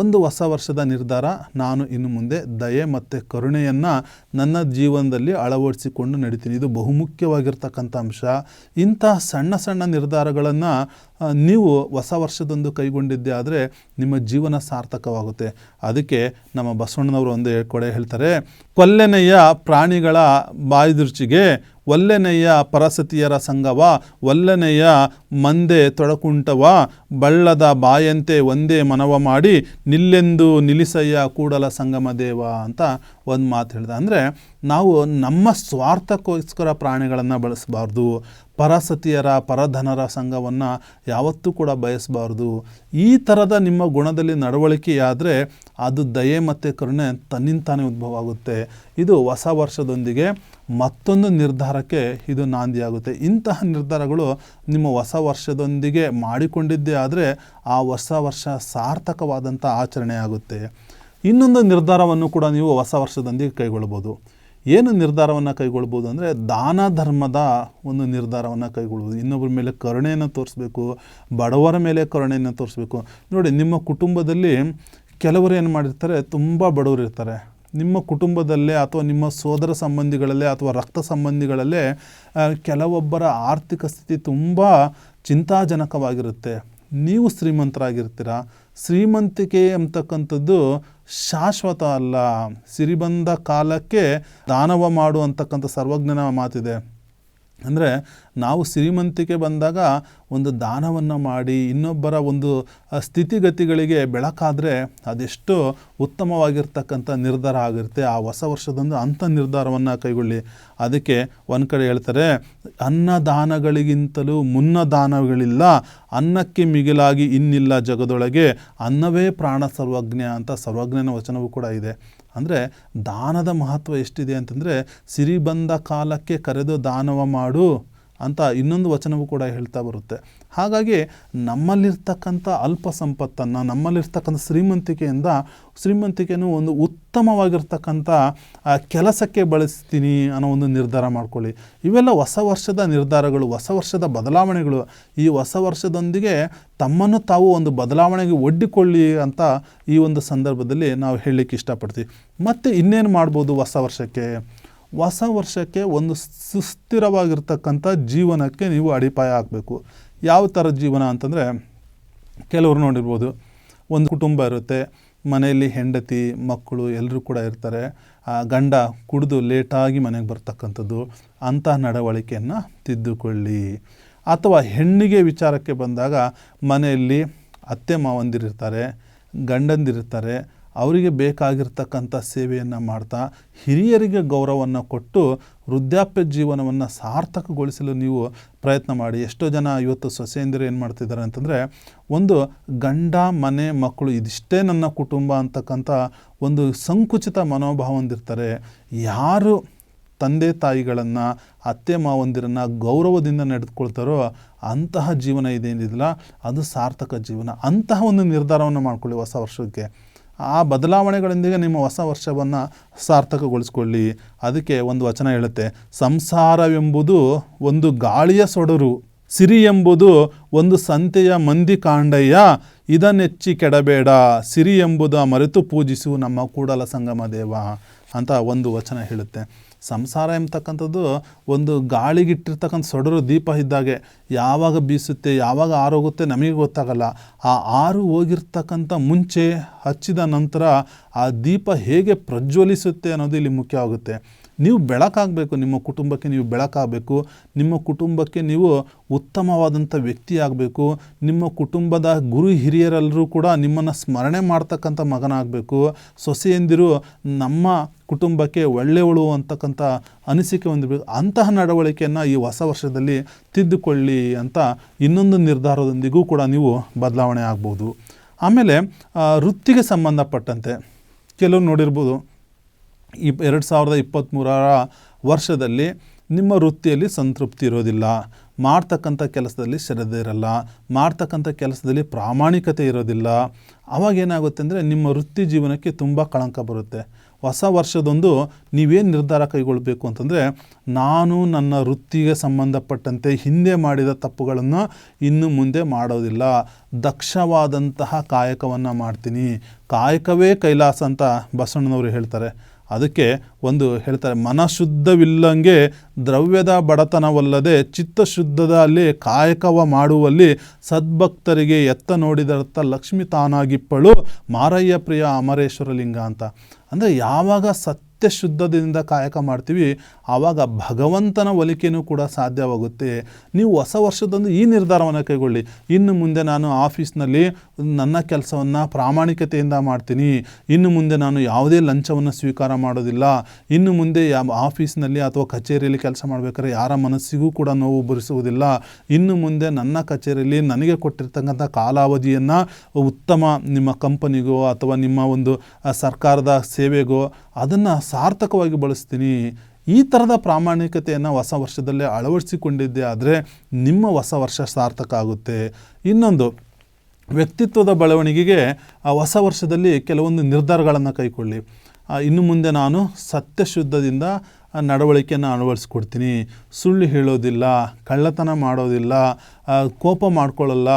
S1: ಒಂದು ಹೊಸ ವರ್ಷದ ನಿರ್ಧಾರ, ನಾನು ಇನ್ನು ಮುಂದೆ ದಯೆ ಮತ್ತು ಕರುಣೆಯನ್ನು ನನ್ನ ಜೀವನದಲ್ಲಿ ಅಳವಡಿಸಿಕೊಂಡು ನಡೀತೀನಿ. ಇದು ಬಹುಮುಖ್ಯವಾಗಿರ್ತಕ್ಕಂಥ ಅಂಶ. ಇಂತಹ ಸಣ್ಣ ಸಣ್ಣ ನಿರ್ಧಾರಗಳನ್ನು ನೀವು ಹೊಸ ವರ್ಷದಂದು ಕೈಗೊಂಡಿದ್ದೆ ಆದರೆ ನಿಮ್ಮ ಜೀವನ ಸಾರ್ಥಕವಾಗುತ್ತೆ. ಅದಕ್ಕೆ ನಮ್ಮ ಬಸವಣ್ಣನವರು ಒಂದು ಕೊಡೆ ಹೇಳ್ತಾರೆ ಕೊಲ್ಲೆನೆಯ ಪ್ರಾಣಿಗಳ ಬಾಯ್ದುರ್ಚಿಗೆ ಒಲ್ಲೆನೆಯ ಪರಸತಿಯರ ಸಂಘವ ಒಲ್ಲೆನೆಯ ಮಂದೆ ತೊಡಕುಂಟವ, ಬಳ್ಳದ ಬಾಯಂತೆ ಒಂದೇ ಮನವ ಮಾಡಿ ನಿಲ್ಲೆಂದು ನಿಲ್ಲಿಸಯ್ಯ ಕೂಡಲ ಸಂಗಮ ದೇವ ಅಂತ ಒಂದು ಮಾತು ಹೇಳಿದ. ಅಂದರೆ ನಾವು ನಮ್ಮ ಸ್ವಾರ್ಥಕ್ಕೋಸ್ಕರ ಪ್ರಾಣಿಗಳನ್ನು ಬಳಸಬಾರ್ದು, ಪರಸತಿಯರ, ಪರಧನರ ಸಂಘವನ್ನು ಯಾವತ್ತೂ ಕೂಡ ಬಯಸಬಾರ್ದು. ಈ ಥರದ ನಿಮ್ಮ ಗುಣದಲ್ಲಿ ನಡವಳಿಕೆಯಾದರೆ ಅದು ದಯೆ ಮತ್ತು ಕರುಣೆ ತನ್ನಿಂತಾನೇ ಉದ್ಭವ ಆಗುತ್ತೆ. ಇದು ಹೊಸ ವರ್ಷದೊಂದಿಗೆ ಮತ್ತೊಂದು ನಿರ್ಧಾರಕ್ಕೆ ಇದು ನಾಂದಿಯಾಗುತ್ತೆ. ಇಂತಹ ನಿರ್ಧಾರಗಳು ನಿಮ್ಮ ಹೊಸ ವರ್ಷದೊಂದಿಗೆ ಮಾಡಿಕೊಂಡಿದ್ದೇ ಆದರೆ ಆ ಹೊಸ ವರ್ಷ ಸಾರ್ಥಕವಾದಂಥ ಆಚರಣೆ ಆಗುತ್ತೆ. ಇನ್ನೊಂದು ನಿರ್ಧಾರವನ್ನು ಕೂಡ ನೀವು ಹೊಸ ವರ್ಷದೊಂದಿಗೆ ಕೈಗೊಳ್ಬೋದು ಏನು ನಿರ್ಧಾರವನ್ನು ಕೈಗೊಳ್ಬೋದು ಅಂದರೆ ದಾನ ಧರ್ಮದ ಒಂದು ನಿರ್ಧಾರವನ್ನು ಕೈಗೊಳ್ಬೋದು ಇನ್ನೊಬ್ಬರ ಮೇಲೆ ಕರುಣೆಯನ್ನು ತೋರಿಸ್ಬೇಕು, ಬಡವರ ಮೇಲೆ ಕರುಣೆಯನ್ನು ತೋರಿಸ್ಬೇಕು. ನೋಡಿ, ನಿಮ್ಮ ಕುಟುಂಬದಲ್ಲಿ ಕೆಲವರು ಏನು ಮಾಡಿರ್ತಾರೆ, ತುಂಬ ಬಡವರು ಇರ್ತಾರೆ. ನಿಮ್ಮ ಕುಟುಂಬದಲ್ಲೇ ಅಥವಾ ನಿಮ್ಮ ಸೋದರ ಸಂಬಂಧಿಗಳಲ್ಲೇ ಅಥವಾ ರಕ್ತ ಸಂಬಂಧಿಗಳಲ್ಲೇ ಕೆಲವೊಬ್ಬರ ಆರ್ಥಿಕ ಸ್ಥಿತಿ ತುಂಬ ಚಿಂತಾಜನಕವಾಗಿರುತ್ತೆ. ನೀವು ಶ್ರೀಮಂತರಾಗಿರ್ತೀರ? ಶ್ರೀಮಂತಿಕೆ ಅಂತಕ್ಕಂಥದ್ದು ಶಾಶ್ವತ ಅಲ್ಲ. ಸಿರಿಬಂದ ಕಾಲಕ್ಕೆ ದಾನವ ಮಾಡು ಅಂತಕ್ಕಂಥ ಸರ್ವಜ್ಞನ ಮಾತಿದೆ. ಅಂದರೆ ನಾವು ಶ್ರೀಮಂತಿಕೆ ಬಂದಾಗ ಒಂದು ದಾನವನ್ನು ಮಾಡಿ ಇನ್ನೊಬ್ಬರ ಒಂದು ಸ್ಥಿತಿಗತಿಗಳಿಗೆ ಬೆಳಕಾದರೆ ಅದೆಷ್ಟು ಉತ್ತಮವಾಗಿರ್ತಕ್ಕಂಥ ನಿರ್ಧಾರ ಆಗಿರುತ್ತೆ. ಆ ಹೊಸ ವರ್ಷದಂದು ಅಂಥ ನಿರ್ಧಾರವನ್ನು ಕೈಗೊಳ್ಳಿ. ಅದಕ್ಕೆ ಒಂದು ಕಡೆ ಹೇಳ್ತಾರೆ ಅನ್ನದಾನಗಳಿಗಿಂತಲೂ ಮುನ್ನ ದಾನಗಳಿಲ್ಲ. ಅನ್ನಕ್ಕೆ ಮಿಗಿಲಾಗಿ ಇನ್ನಿಲ್ಲ ಜಗದೊಳಗೆ. ಅನ್ನವೇ ಪ್ರಾಣ ಸರ್ವಜ್ಞ ಅಂತ ಸರ್ವಜ್ಞನ ವಚನವೂ ಕೂಡ ಇದೆ. ಅಂದರೆ ದಾನದ ಮಹತ್ವ ಎಷ್ಟಿದೆ ಅಂತಂದರೆ ಸಿರಿ ಬಂದ ಕಾಲಕ್ಕೆ ಕರೆದು ದಾನವ ಮಾಡು. ಅಂತ ಇನ್ನೊಂದು ವಚನವೂ ಕೂಡ ಹೇಳ್ತಾ ಬರುತ್ತೆ. ಹಾಗಾಗಿ ನಮ್ಮಲ್ಲಿರ್ತಕ್ಕಂಥ ಅಲ್ಪ ಸಂಪತ್ತನ್ನು, ನಮ್ಮಲ್ಲಿರ್ತಕ್ಕಂಥ ಶ್ರೀಮಂತಿಕೆಯಿಂದ ಶ್ರೀಮಂತಿಕೆಯನ್ನು ಒಂದು ಉತ್ತಮವಾಗಿರ್ತಕ್ಕಂಥ ಕೆಲಸಕ್ಕೆ ಬಳಸ್ತೀನಿ ಅನ್ನೋ ಒಂದು ನಿರ್ಧಾರ ಮಾಡ್ಕೊಳ್ಳಿ. ಇವೆಲ್ಲ ಹೊಸ ವರ್ಷದ ನಿರ್ಧಾರಗಳು, ಹೊಸ ವರ್ಷದ ಬದಲಾವಣೆಗಳು. ಈ ಹೊಸ ವರ್ಷದೊಂದಿಗೆ ತಮ್ಮನ್ನು ತಾವು ಒಂದು ಬದಲಾವಣೆಗೆ ಒಡ್ಡಿಕೊಳ್ಳಿ ಅಂತ ಈ ಒಂದು ಸಂದರ್ಭದಲ್ಲಿ ನಾವು ಹೇಳಲಿಕ್ಕೆ ಇಷ್ಟಪಡ್ತೀವಿ. ಮತ್ತು ಇನ್ನೇನು ಮಾಡ್ಬೋದು ಹೊಸ ವರ್ಷಕ್ಕೆ? ಹೊಸ ವರ್ಷಕ್ಕೆ ಒಂದು ಸುಸ್ಥಿರವಾಗಿರ್ತಕ್ಕಂಥ ಜೀವನಕ್ಕೆ ನೀವು ಅಡಿಪಾಯ ಆಗಬೇಕು ಯಾವ ಥರ ಜೀವನ ಅಂತಂದರೆ, ಕೆಲವರು ನೋಡಿರ್ಬೋದು, ಒಂದು ಕುಟುಂಬ ಇರುತ್ತೆ, ಮನೆಯಲ್ಲಿ ಹೆಂಡತಿ, ಮಕ್ಕಳು ಎಲ್ಲರೂ ಕೂಡ ಇರ್ತಾರೆ, ಆ ಗಂಡ ಕುಡಿದು ಲೇಟಾಗಿ ಮನೆಗೆ ಬರ್ತಕ್ಕಂಥದ್ದು ಅಂತಹ ನಡವಳಿಕೆಯನ್ನು ತಿದ್ದುಕೊಳ್ಳಿ. ಅಥವಾ ಹೆಣ್ಣಿಗೆ ವಿಚಾರಕ್ಕೆ ಬಂದಾಗ ಮನೆಯಲ್ಲಿ ಅತ್ತೆ, ಮಾವಂದಿರಿರ್ತಾರೆ ಗಂಡಂದಿರ್ತಾರೆ ಅವರಿಗೆ ಬೇಕಾಗಿರ್ತಕ್ಕಂಥ ಸೇವೆಯನ್ನು ಮಾಡ್ತಾ ಹಿರಿಯರಿಗೆ ಗೌರವವನ್ನು ಕೊಟ್ಟು ವೃದ್ಧಾಪ್ಯ ಜೀವನವನ್ನು ಸಾರ್ಥಕಗೊಳಿಸಲು ನೀವು ಪ್ರಯತ್ನ ಮಾಡಿ. ಎಷ್ಟೋ ಜನ ಇವತ್ತು ಸೊಸೆಯಂದಿರು ಏನು ಮಾಡ್ತಿದ್ದಾರೆ ಅಂತಂದರೆ, ಒಂದು ಗಂಡ, ಮನೆ, ಮಕ್ಕಳು ಇದಿಷ್ಟೇ ನನ್ನ ಕುಟುಂಬ ಅಂತಕ್ಕಂಥ ಒಂದು ಸಂಕುಚಿತ ಮನೋಭಾವ ಹೊಂದಿರ್ತಾರೆ. ಯಾರು ತಂದೆ ತಾಯಿಗಳನ್ನು, ಅತ್ತೆ ಮಾವಂದಿರನ್ನು ಗೌರವದಿಂದ ನಡೆದುಕೊಳ್ತಾರೋ ಅಂತಹ ಜೀವನ ಇದೇನಿದಿಲ್ಲ ಅದು ಸಾರ್ಥಕ ಜೀವನ. ಅಂತಹ ಒಂದು ನಿರ್ಧಾರವನ್ನು ಮಾಡ್ಕೊಳ್ಳಿ ಹೊಸ ವರ್ಷಕ್ಕೆ. ಆ ಬದಲಾವಣೆಗಳೊಂದಿಗೆ ನಿಮ್ಮ ಹೊಸ ವರ್ಷವನ್ನು ಸಾರ್ಥಕಗೊಳಿಸ್ಕೊಳ್ಳಿ. ಅದಕ್ಕೆ ಒಂದು ವಚನ ಹೇಳುತ್ತೆ, ಸಂಸಾರವೆಂಬುದು ಒಂದು ಗಾಳಿಯ ಸೊಡರು ಸಿರಿ ಎಂಬುದು ಒಂದು ಸಂತೆಯ ಮಂದಿ ಕಾಂಡಯ್ಯ, ಇದನ್ನೆಚ್ಚಿ ಕೆಡಬೇಡ ಸಿರಿ ಎಂಬುದ ಮರೆತು ಪೂಜಿಸು ನಮ್ಮ ಕೂಡಲ ಸಂಗಮ ದೇವ. ಅಂತ ಒಂದು ವಚನ ಹೇಳುತ್ತೆ. ಸಂಸಾರ ಎಂಬತಕ್ಕಂಥದ್ದು ಒಂದು ಗಾಳಿಗಿಟ್ಟಿರ್ತಕ್ಕಂಥ ಸೊಡರು ದೀಪ ಇದ್ದಾಗೆ. ಯಾವಾಗ ಬೀಸುತ್ತೆ, ಯಾವಾಗ ಆರೋಗುತ್ತೆ ನಮಗೆ ಗೊತ್ತಾಗಲ್ಲ. ಆ ಆರು ಹೋಗಿರ್ತಕ್ಕಂಥ ಮುಂಚೆ ಹಚ್ಚಿದ ನಂತರ ಆ ದೀಪ ಹೇಗೆ ಪ್ರಜ್ವಲಿಸುತ್ತೆ ಅನ್ನೋದು ಇಲ್ಲಿ ಮುಖ್ಯವಾಗುತ್ತೆ. ನೀವು ಬೆಳಕಾಗಬೇಕು, ನಿಮ್ಮ ಕುಟುಂಬಕ್ಕೆ ನೀವು ಬೆಳಕಾಗಬೇಕು, ನಿಮ್ಮ ಕುಟುಂಬಕ್ಕೆ ನೀವು ಉತ್ತಮವಾದಂಥ ವ್ಯಕ್ತಿ ಆಗಬೇಕು ನಿಮ್ಮ ಕುಟುಂಬದ ಗುರು ಹಿರಿಯರೆಲ್ಲರೂ ಕೂಡ ನಿಮ್ಮನ್ನು ಸ್ಮರಣೆ ಮಾಡ್ತಕ್ಕಂಥ ಮಗನಾಗಬೇಕು. ಸೊಸೆಯಂದಿರು ನಮ್ಮ ಕುಟುಂಬಕ್ಕೆ ಒಳ್ಳೆಯವಳು ಅಂತಕ್ಕಂಥ ಅನಿಸಿಕೆ ಹೊಂದಿರಬೇಕು. ಅಂತಹ ನಡವಳಿಕೆಯನ್ನು ಈ ಹೊಸ ವರ್ಷದಲ್ಲಿ ತಿದ್ದುಕೊಳ್ಳಿ ಅಂತ ಇನ್ನೊಂದು ನಿರ್ಧಾರದೊಂದಿಗೂ ಕೂಡ ನೀವು ಬದಲಾವಣೆ ಆಗ್ಬೋದು. ಆಮೇಲೆ ವೃತ್ತಿಗೆ ಸಂಬಂಧಪಟ್ಟಂತೆ ಕೆಲವು ನೋಡಿರ್ಬೋದು ಈ ಎರಡು ಸಾವಿರದ ಇಪ್ಪತ್ತ್ಮೂರರ ವರ್ಷದಲ್ಲಿ ನಿಮ್ಮ ವೃತ್ತಿಯಲ್ಲಿ ಸಂತೃಪ್ತಿ ಇರೋದಿಲ್ಲ. ಮಾಡ್ತಕ್ಕಂಥ ಕೆಲಸದಲ್ಲಿ ಶ್ರದ್ಧೆ ಇರಲ್ಲ. ಮಾಡ್ತಕ್ಕಂಥ ಕೆಲಸದಲ್ಲಿ ಪ್ರಾಮಾಣಿಕತೆ ಇರೋದಿಲ್ಲ. ಅವಾಗ ಏನಾಗುತ್ತೆ ಅಂದರೆ ನಿಮ್ಮ ವೃತ್ತಿ ಜೀವನಕ್ಕೆ ತುಂಬ ಕಳಂಕ ಬರುತ್ತೆ. ಹೊಸ ವರ್ಷದೊಂದು ನೀವೇನು ನಿರ್ಧಾರ ಕೈಗೊಳ್ಳಬೇಕು ಅಂತಂದರೆ ನಾನು ನನ್ನ ವೃತ್ತಿಗೆ ಸಂಬಂಧಪಟ್ಟಂತೆ ಹಿಂದೆ ಮಾಡಿದ ತಪ್ಪುಗಳನ್ನು ಇನ್ನು ಮುಂದೆ ಮಾಡೋದಿಲ್ಲ. ದಕ್ಷವಾದಂತಹ ಕಾಯಕವನ್ನು ಮಾಡ್ತೀನಿ. ಕಾಯಕವೇ ಕೈಲಾಸ ಅಂತ ಬಸವಣ್ಣನವರು ಹೇಳ್ತಾರೆ. ಅದಕ್ಕೆ ಒಂದು ಹೇಳ್ತಾರೆ, ಮನಶುದ್ಧವಿಲ್ಲಂಗೆ ದ್ರವ್ಯದ ಬಡತನವಲ್ಲದೆ ಚಿತ್ತಶುದ್ಧದ ಅಲ್ಲಿ ಕಾಯಕವ ಮಾಡುವಲ್ಲಿ ಸದ್ಭಕ್ತರಿಗೆ ಎತ್ತ ನೋಡಿದರತ್ತ ಲಕ್ಷ್ಮಿ ತಾನಾಗಿಪ್ಪಳು ಮಾರಯ್ಯ ಪ್ರಿಯ ಅಮರೇಶ್ವರಲಿಂಗ ಅಂತ. ಅಂದರೆ ಯಾವಾಗ ಸತ್ಯ ಶುದ್ಧದಿಂದ ಕಾಯಕ ಮಾಡ್ತೀವಿ, ಆವಾಗ ಭಗವಂತನ ಒಲಿಕೆಯೂ ಕೂಡ ಸಾಧ್ಯವಾಗುತ್ತೆ. ನೀವು ಹೊಸ ವರ್ಷದಂದು ಈ ನಿರ್ಧಾರವನ್ನು ಕೈಗೊಳ್ಳಿ. ಇನ್ನು ಮುಂದೆ ನಾನು ಆಫೀಸ್ನಲ್ಲಿ ನನ್ನ ಕೆಲಸವನ್ನು ಪ್ರಾಮಾಣಿಕತೆಯಿಂದ ಮಾಡ್ತೀನಿ. ಇನ್ನು ಮುಂದೆ ನಾನು ಯಾವುದೇ ಲಂಚವನ್ನು ಸ್ವೀಕಾರ ಮಾಡೋದಿಲ್ಲ. ಇನ್ನು ಮುಂದೆ ಆಫೀಸ್ನಲ್ಲಿ ಅಥವಾ ಕಚೇರಿಯಲ್ಲಿ ಕೆಲಸ ಮಾಡಬೇಕಾದ್ರೆ ಯಾರ ಮನಸ್ಸಿಗೂ ಕೂಡ ನೋವು ಬರಿಸುವುದಿಲ್ಲ ಇನ್ನು ಮುಂದೆ ನನ್ನ ಕಚೇರಿಯಲ್ಲಿ ನನಗೆ ಕೊಟ್ಟಿರ್ತಕ್ಕಂಥ ಕಾಲಾವಧಿಯನ್ನು ಉತ್ತಮ ನಿಮ್ಮ ಕಂಪನಿಗೋ ಅಥವಾ ನಿಮ್ಮ ಒಂದು ಸರ್ಕಾರದ ಸೇವೆಗೋ ಅದನ್ನು ಸಾರ್ಥಕವಾಗಿ ಬಳಸ್ತೀನಿ. ಈ ಥರದ ಪ್ರಾಮಾಣಿಕತೆಯನ್ನು ಹೊಸ ವರ್ಷದಲ್ಲೇ ಅಳವಡಿಸಿಕೊಂಡಿದ್ದೆ ಆದರೆ ನಿಮ್ಮ ಹೊಸ ವರ್ಷ ಸಾರ್ಥಕ ಆಗುತ್ತೆ. ಇನ್ನೊಂದು, ವ್ಯಕ್ತಿತ್ವದ ಬೆಳವಣಿಗೆಗೆ ಆ ಹೊಸ ವರ್ಷದಲ್ಲಿ ಕೆಲವೊಂದು ನಿರ್ಧಾರಗಳನ್ನು ಕೈಕೊಳ್ಳಿ. ಇನ್ನು ಮುಂದೆ ನಾನು ಸತ್ಯಶುದ್ಧದಿಂದ ನಡವಳಿಕೆಯನ್ನು ಅಳವಡಿಸ್ಕೊಡ್ತೀನಿ. ಸುಳ್ಳು ಹೇಳೋದಿಲ್ಲ, ಕಳ್ಳತನ ಮಾಡೋದಿಲ್ಲ ಕೋಪ ಮಾಡ್ಕೊಳ್ಳಲ್ಲ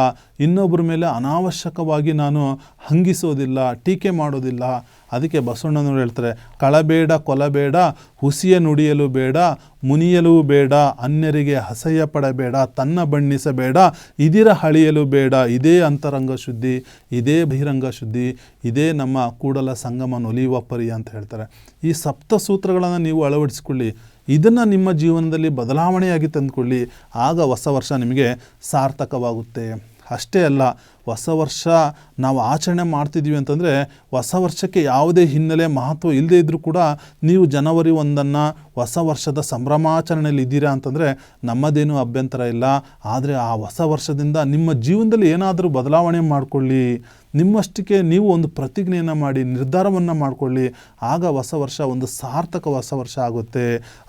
S1: ಇನ್ನೊಬ್ಬರ ಮೇಲೆ ಅನಾವಶ್ಯಕವಾಗಿ ನಾನು ಹಂಗಿಸೋದಿಲ್ಲ, ಟೀಕೆ ಮಾಡೋದಿಲ್ಲ ಅದಕ್ಕೆ ಬಸವಣ್ಣನವರು ಹೇಳ್ತಾರೆ, ಕಳಬೇಡ, ಕೊಲಬೇಡ, ಹುಸಿಯ ನುಡಿಯಲು ಬೇಡ, ಮುನಿಯಲು ಬೇಡ, ಅನ್ಯರಿಗೆ ಅಸಹ್ಯ ಪಡಬೇಡ, ತನ್ನ ಬಣ್ಣಿಸಬೇಡ, ಇದಿರ ಹಳಿಯಲು ಬೇಡ, ಇದೇ ಅಂತರಂಗ ಶುದ್ಧಿ, ಇದೇ ಬಹಿರಂಗ ಶುದ್ಧಿ, ಇದೇ ನಮ್ಮ ಕೂಡಲ ಸಂಗಮ ನೊಲಿಯುವ ಪರಿ ಅಂತ ಹೇಳ್ತಾರೆ. ಈ ಸಪ್ತ ಸೂತ್ರಗಳನ್ನು ನೀವು ಅಳವಡಿಸಿಕೊಳ್ಳಿ. ಇದನ್ನು ನಿಮ್ಮ ಜೀವನದಲ್ಲಿ ಬದಲಾವಣೆಯಾಗಿ ತಂದುಕೊಳ್ಳಿ. ಆಗ ಹೊಸ ವರ್ಷ ನಿಮಗೆ ಸಾರ್ಥಕವಾಗುತ್ತೆ. ಅಷ್ಟೇ ಅಲ್ಲ ಹೊಸ ವರ್ಷ ನಾವು ಆಚರಣೆ ಮಾಡ್ತಿದ್ದೀವಿ ಅಂತಂದರೆ ಹೊಸ ವರ್ಷಕ್ಕೆ ಯಾವುದೇ ಹಿನ್ನೆಲೆ ಮಹತ್ವ ಇಲ್ಲದೇ ಇದ್ದರೂ ಕೂಡ ನೀವು ಜನವರಿ ಒಂದನ್ನು ಹೊಸ ವರ್ಷದ ಸಂಭ್ರಮಾಚರಣೆಯಲ್ಲಿ ಇದ್ದೀರಾ ಅಂತಂದರೆ ನಮ್ಮದೇನು ಅಭ್ಯಂತರ ಇಲ್ಲ. ಆದರೆ ಆ ಹೊಸ ವರ್ಷದಿಂದ ನಿಮ್ಮ ಜೀವನದಲ್ಲಿ ಏನಾದರೂ ಬದಲಾವಣೆ ಮಾಡಿಕೊಳ್ಳಿ. ನಿಮ್ಮಷ್ಟಕ್ಕೆ ನೀವು ಒಂದು ಪ್ರತಿಜ್ಞೆಯನ್ನು ಮಾಡಿ, ನಿರ್ಧಾರವನ್ನು ಮಾಡಿಕೊಳ್ಳಿ. ಆಗ ಹೊಸ ವರ್ಷ ಒಂದು ಸಾರ್ಥಕ ಹೊಸ ವರ್ಷ ಆಗುತ್ತೆ.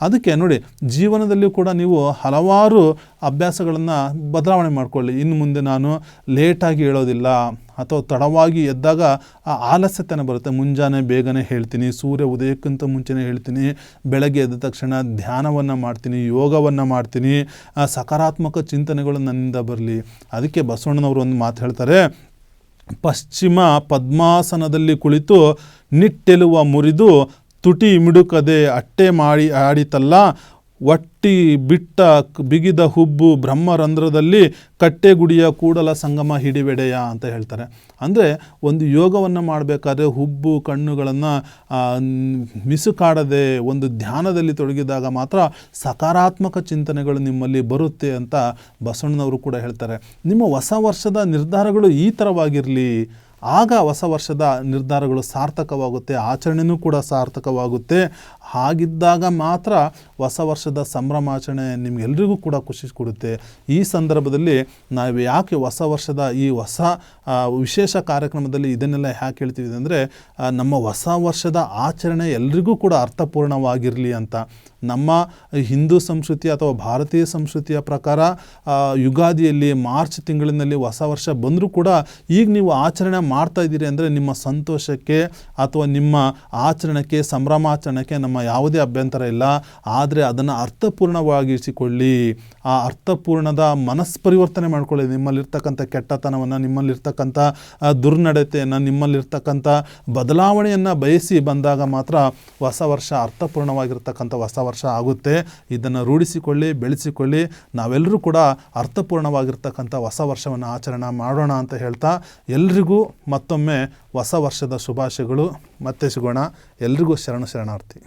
S1: ಅದಕ್ಕೆ ನೋಡಿ ಜೀವನದಲ್ಲಿ ಕೂಡ ನೀವು ಹಲವಾರು ಅಭ್ಯಾಸಗಳನ್ನು ಬದಲಾವಣೆ ಮಾಡಿಕೊಳ್ಳಿ. ಇನ್ನು ಮುಂದೆ ನಾನು ಲೇಟಾಗಿ ಹೇಳೋದಿಲ್ಲ ಅಥವಾ ತಡವಾಗಿ ಎದ್ದಾಗ ಆ ಆಲಸ್ಯತನ ಬರುತ್ತೆ. ಮುಂಜಾನೆ ಬೇಗನೆ ಹೇಳ್ತೀನಿ, ಸೂರ್ಯ ಉದಯಕ್ಕಿಂತ ಮುಂಚೆನೇ ಹೇಳ್ತೀನಿ, ಬೆಳಗ್ಗೆ ಎದ್ದ ತಕ್ಷಣ ಧ್ಯಾನವನ್ನು ಮಾಡ್ತೀನಿ, ಯೋಗವನ್ನು ಮಾಡ್ತೀನಿ ಸಕಾರಾತ್ಮಕ ಚಿಂತನೆಗಳು ನನ್ನಿಂದ ಬರಲಿ. ಅದಕ್ಕೆ ಬಸವಣ್ಣನವರು ಒಂದು ಮಾತು ಹೇಳ್ತಾರೆ, ಪಶ್ಚಿಮ ಪದ್ಮಾಸನದಲ್ಲಿ ಕುಳಿತು ನಿಟ್ಟೆಲುವ ಮುರಿದು ತುಟಿ ಮಿಡುಕದೆ ಅಟ್ಟೆ ಮಾಡಿ ಆಡಿತಲ್ಲ ಒಟ್ಟಿ ಬಿಟ್ಟ ಬಿಗಿದ ಹುಬ್ಬು ಬ್ರಹ್ಮರಂಧ್ರದಲ್ಲಿ ಕಟ್ಟೆಗುಡಿಯ ಕೂಡಲ ಸಂಗಮ ಹಿಡಿವೆಡೆಯ ಅಂತ ಹೇಳ್ತಾರೆ. ಅಂದರೆ ಒಂದು ಯೋಗವನ್ನು ಮಾಡಬೇಕಾದ್ರೆ ಹುಬ್ಬು ಕಣ್ಣುಗಳನ್ನು ಮಿಸುಕಾಡದೆ ಒಂದು ಧ್ಯಾನದಲ್ಲಿ ತೊಡಗಿದಾಗ ಮಾತ್ರ ಸಕಾರಾತ್ಮಕ ಚಿಂತನೆಗಳು ನಿಮ್ಮಲ್ಲಿ ಬರುತ್ತೆ ಅಂತ ಬಸವಣ್ಣನವರು ಕೂಡ ಹೇಳ್ತಾರೆ. ನಿಮ್ಮ ಹೊಸ ವರ್ಷದ ನಿರ್ಧಾರಗಳು ಈ ಥರವಾಗಿರಲಿ ಆಗ ಹೊಸ ವರ್ಷದ ನಿರ್ಧಾರಗಳು ಸಾರ್ಥಕವಾಗುತ್ತೆ ಆಚರಣೆಯೂ ಕೂಡ ಸಾರ್ಥಕವಾಗುತ್ತೆ. ಹಾಗಿದ್ದಾಗ ಮಾತ್ರ ಹೊಸ ವರ್ಷದ ಸಂಭ್ರಮಾಚರಣೆ ನಿಮಗೆಲ್ರಿಗೂ ಕೂಡ ಖುಷಿ ಕೊಡುತ್ತೆ. ಈ ಸಂದರ್ಭದಲ್ಲಿ ನಾವು ಯಾಕೆ ಹೊಸ ವರ್ಷದ ಈ ಹೊಸ ವಿಶೇಷ ಕಾರ್ಯಕ್ರಮದಲ್ಲಿ ಇದನ್ನೆಲ್ಲ ಯಾಕೆ ಹೇಳ್ತೀವಿ ಅಂದರೆ ನಮ್ಮ ಹೊಸ ವರ್ಷದ ಆಚರಣೆ ಎಲ್ರಿಗೂ ಕೂಡ ಅರ್ಥಪೂರ್ಣವಾಗಿರಲಿ ಅಂತ. ನಮ್ಮ ಹಿಂದೂ ಸಂಸ್ಕೃತಿ ಅಥವಾ ಭಾರತೀಯ ಸಂಸ್ಕೃತಿಯ ಪ್ರಕಾರ ಯುಗಾದಿಯಲ್ಲಿ ಮಾರ್ಚ್ ತಿಂಗಳಿನಲ್ಲಿ ಹೊಸ ವರ್ಷ ಬಂದರೂ ಕೂಡ ಈಗ ನೀವು ಆಚರಣೆ ಮಾಡ್ತಾ ಇದ್ದೀರಿ ಅಂದರೆ ನಿಮ್ಮ ಸಂತೋಷಕ್ಕೆ ಅಥವಾ ನಿಮ್ಮ ಆಚರಣೆಗೆ ಸಂಭ್ರಮಾಚರಣೆಗೆ ನಮ್ಮ ಯಾವುದೇ ಅಭ್ಯಂತರ ಇಲ್ಲ. ಆದರೆ ಅದನ್ನು ಅರ್ಥಪೂರ್ಣವಾಗಿಸಿಕೊಳ್ಳಿ. ಆ ಅರ್ಥಪೂರ್ಣದ ಮನಸ್ಪರಿವರ್ತನೆ ಮಾಡಿಕೊಳ್ಳಿ. ನಿಮ್ಮಲ್ಲಿರ್ತಕ್ಕಂಥ ಕೆಟ್ಟತನವನ್ನು, ನಿಮ್ಮಲ್ಲಿರ್ತಕ್ಕಂಥ ದುರ್ನಡತೆಯನ್ನು, ನಿಮ್ಮಲ್ಲಿರ್ತಕ್ಕಂಥ ಬದಲಾವಣೆಯನ್ನು ಬಯಸಿ ಬಂದಾಗ ಮಾತ್ರ ಹೊಸ ವರ್ಷ ಅರ್ಥಪೂರ್ಣವಾಗಿರ್ತಕ್ಕಂಥ ಹೊಸ ವರ್ಷ ಆಗುತ್ತೆ. ಇದನ್ನು ರೂಢಿಸಿಕೊಳ್ಳಿ, ಬೆಳೆಸಿಕೊಳ್ಳಿ. ನಾವೆಲ್ಲರೂ ಕೂಡ ಅರ್ಥಪೂರ್ಣವಾಗಿರ್ತಕ್ಕಂಥ ಹೊಸ ವರ್ಷವನ್ನು ಆಚರಣೆ ಮಾಡೋಣ ಅಂತ ಹೇಳ್ತಾ ಎಲ್ರಿಗೂ ಮತ್ತೊಮ್ಮೆ ಹೊಸ ವರ್ಷದ ಶುಭಾಶಯಗಳು. ಮತ್ತೆ ಸಿಗೋಣ. ಎಲ್ರಿಗೂ ಶರಣ ಶರಣಾರ್ಥಿ.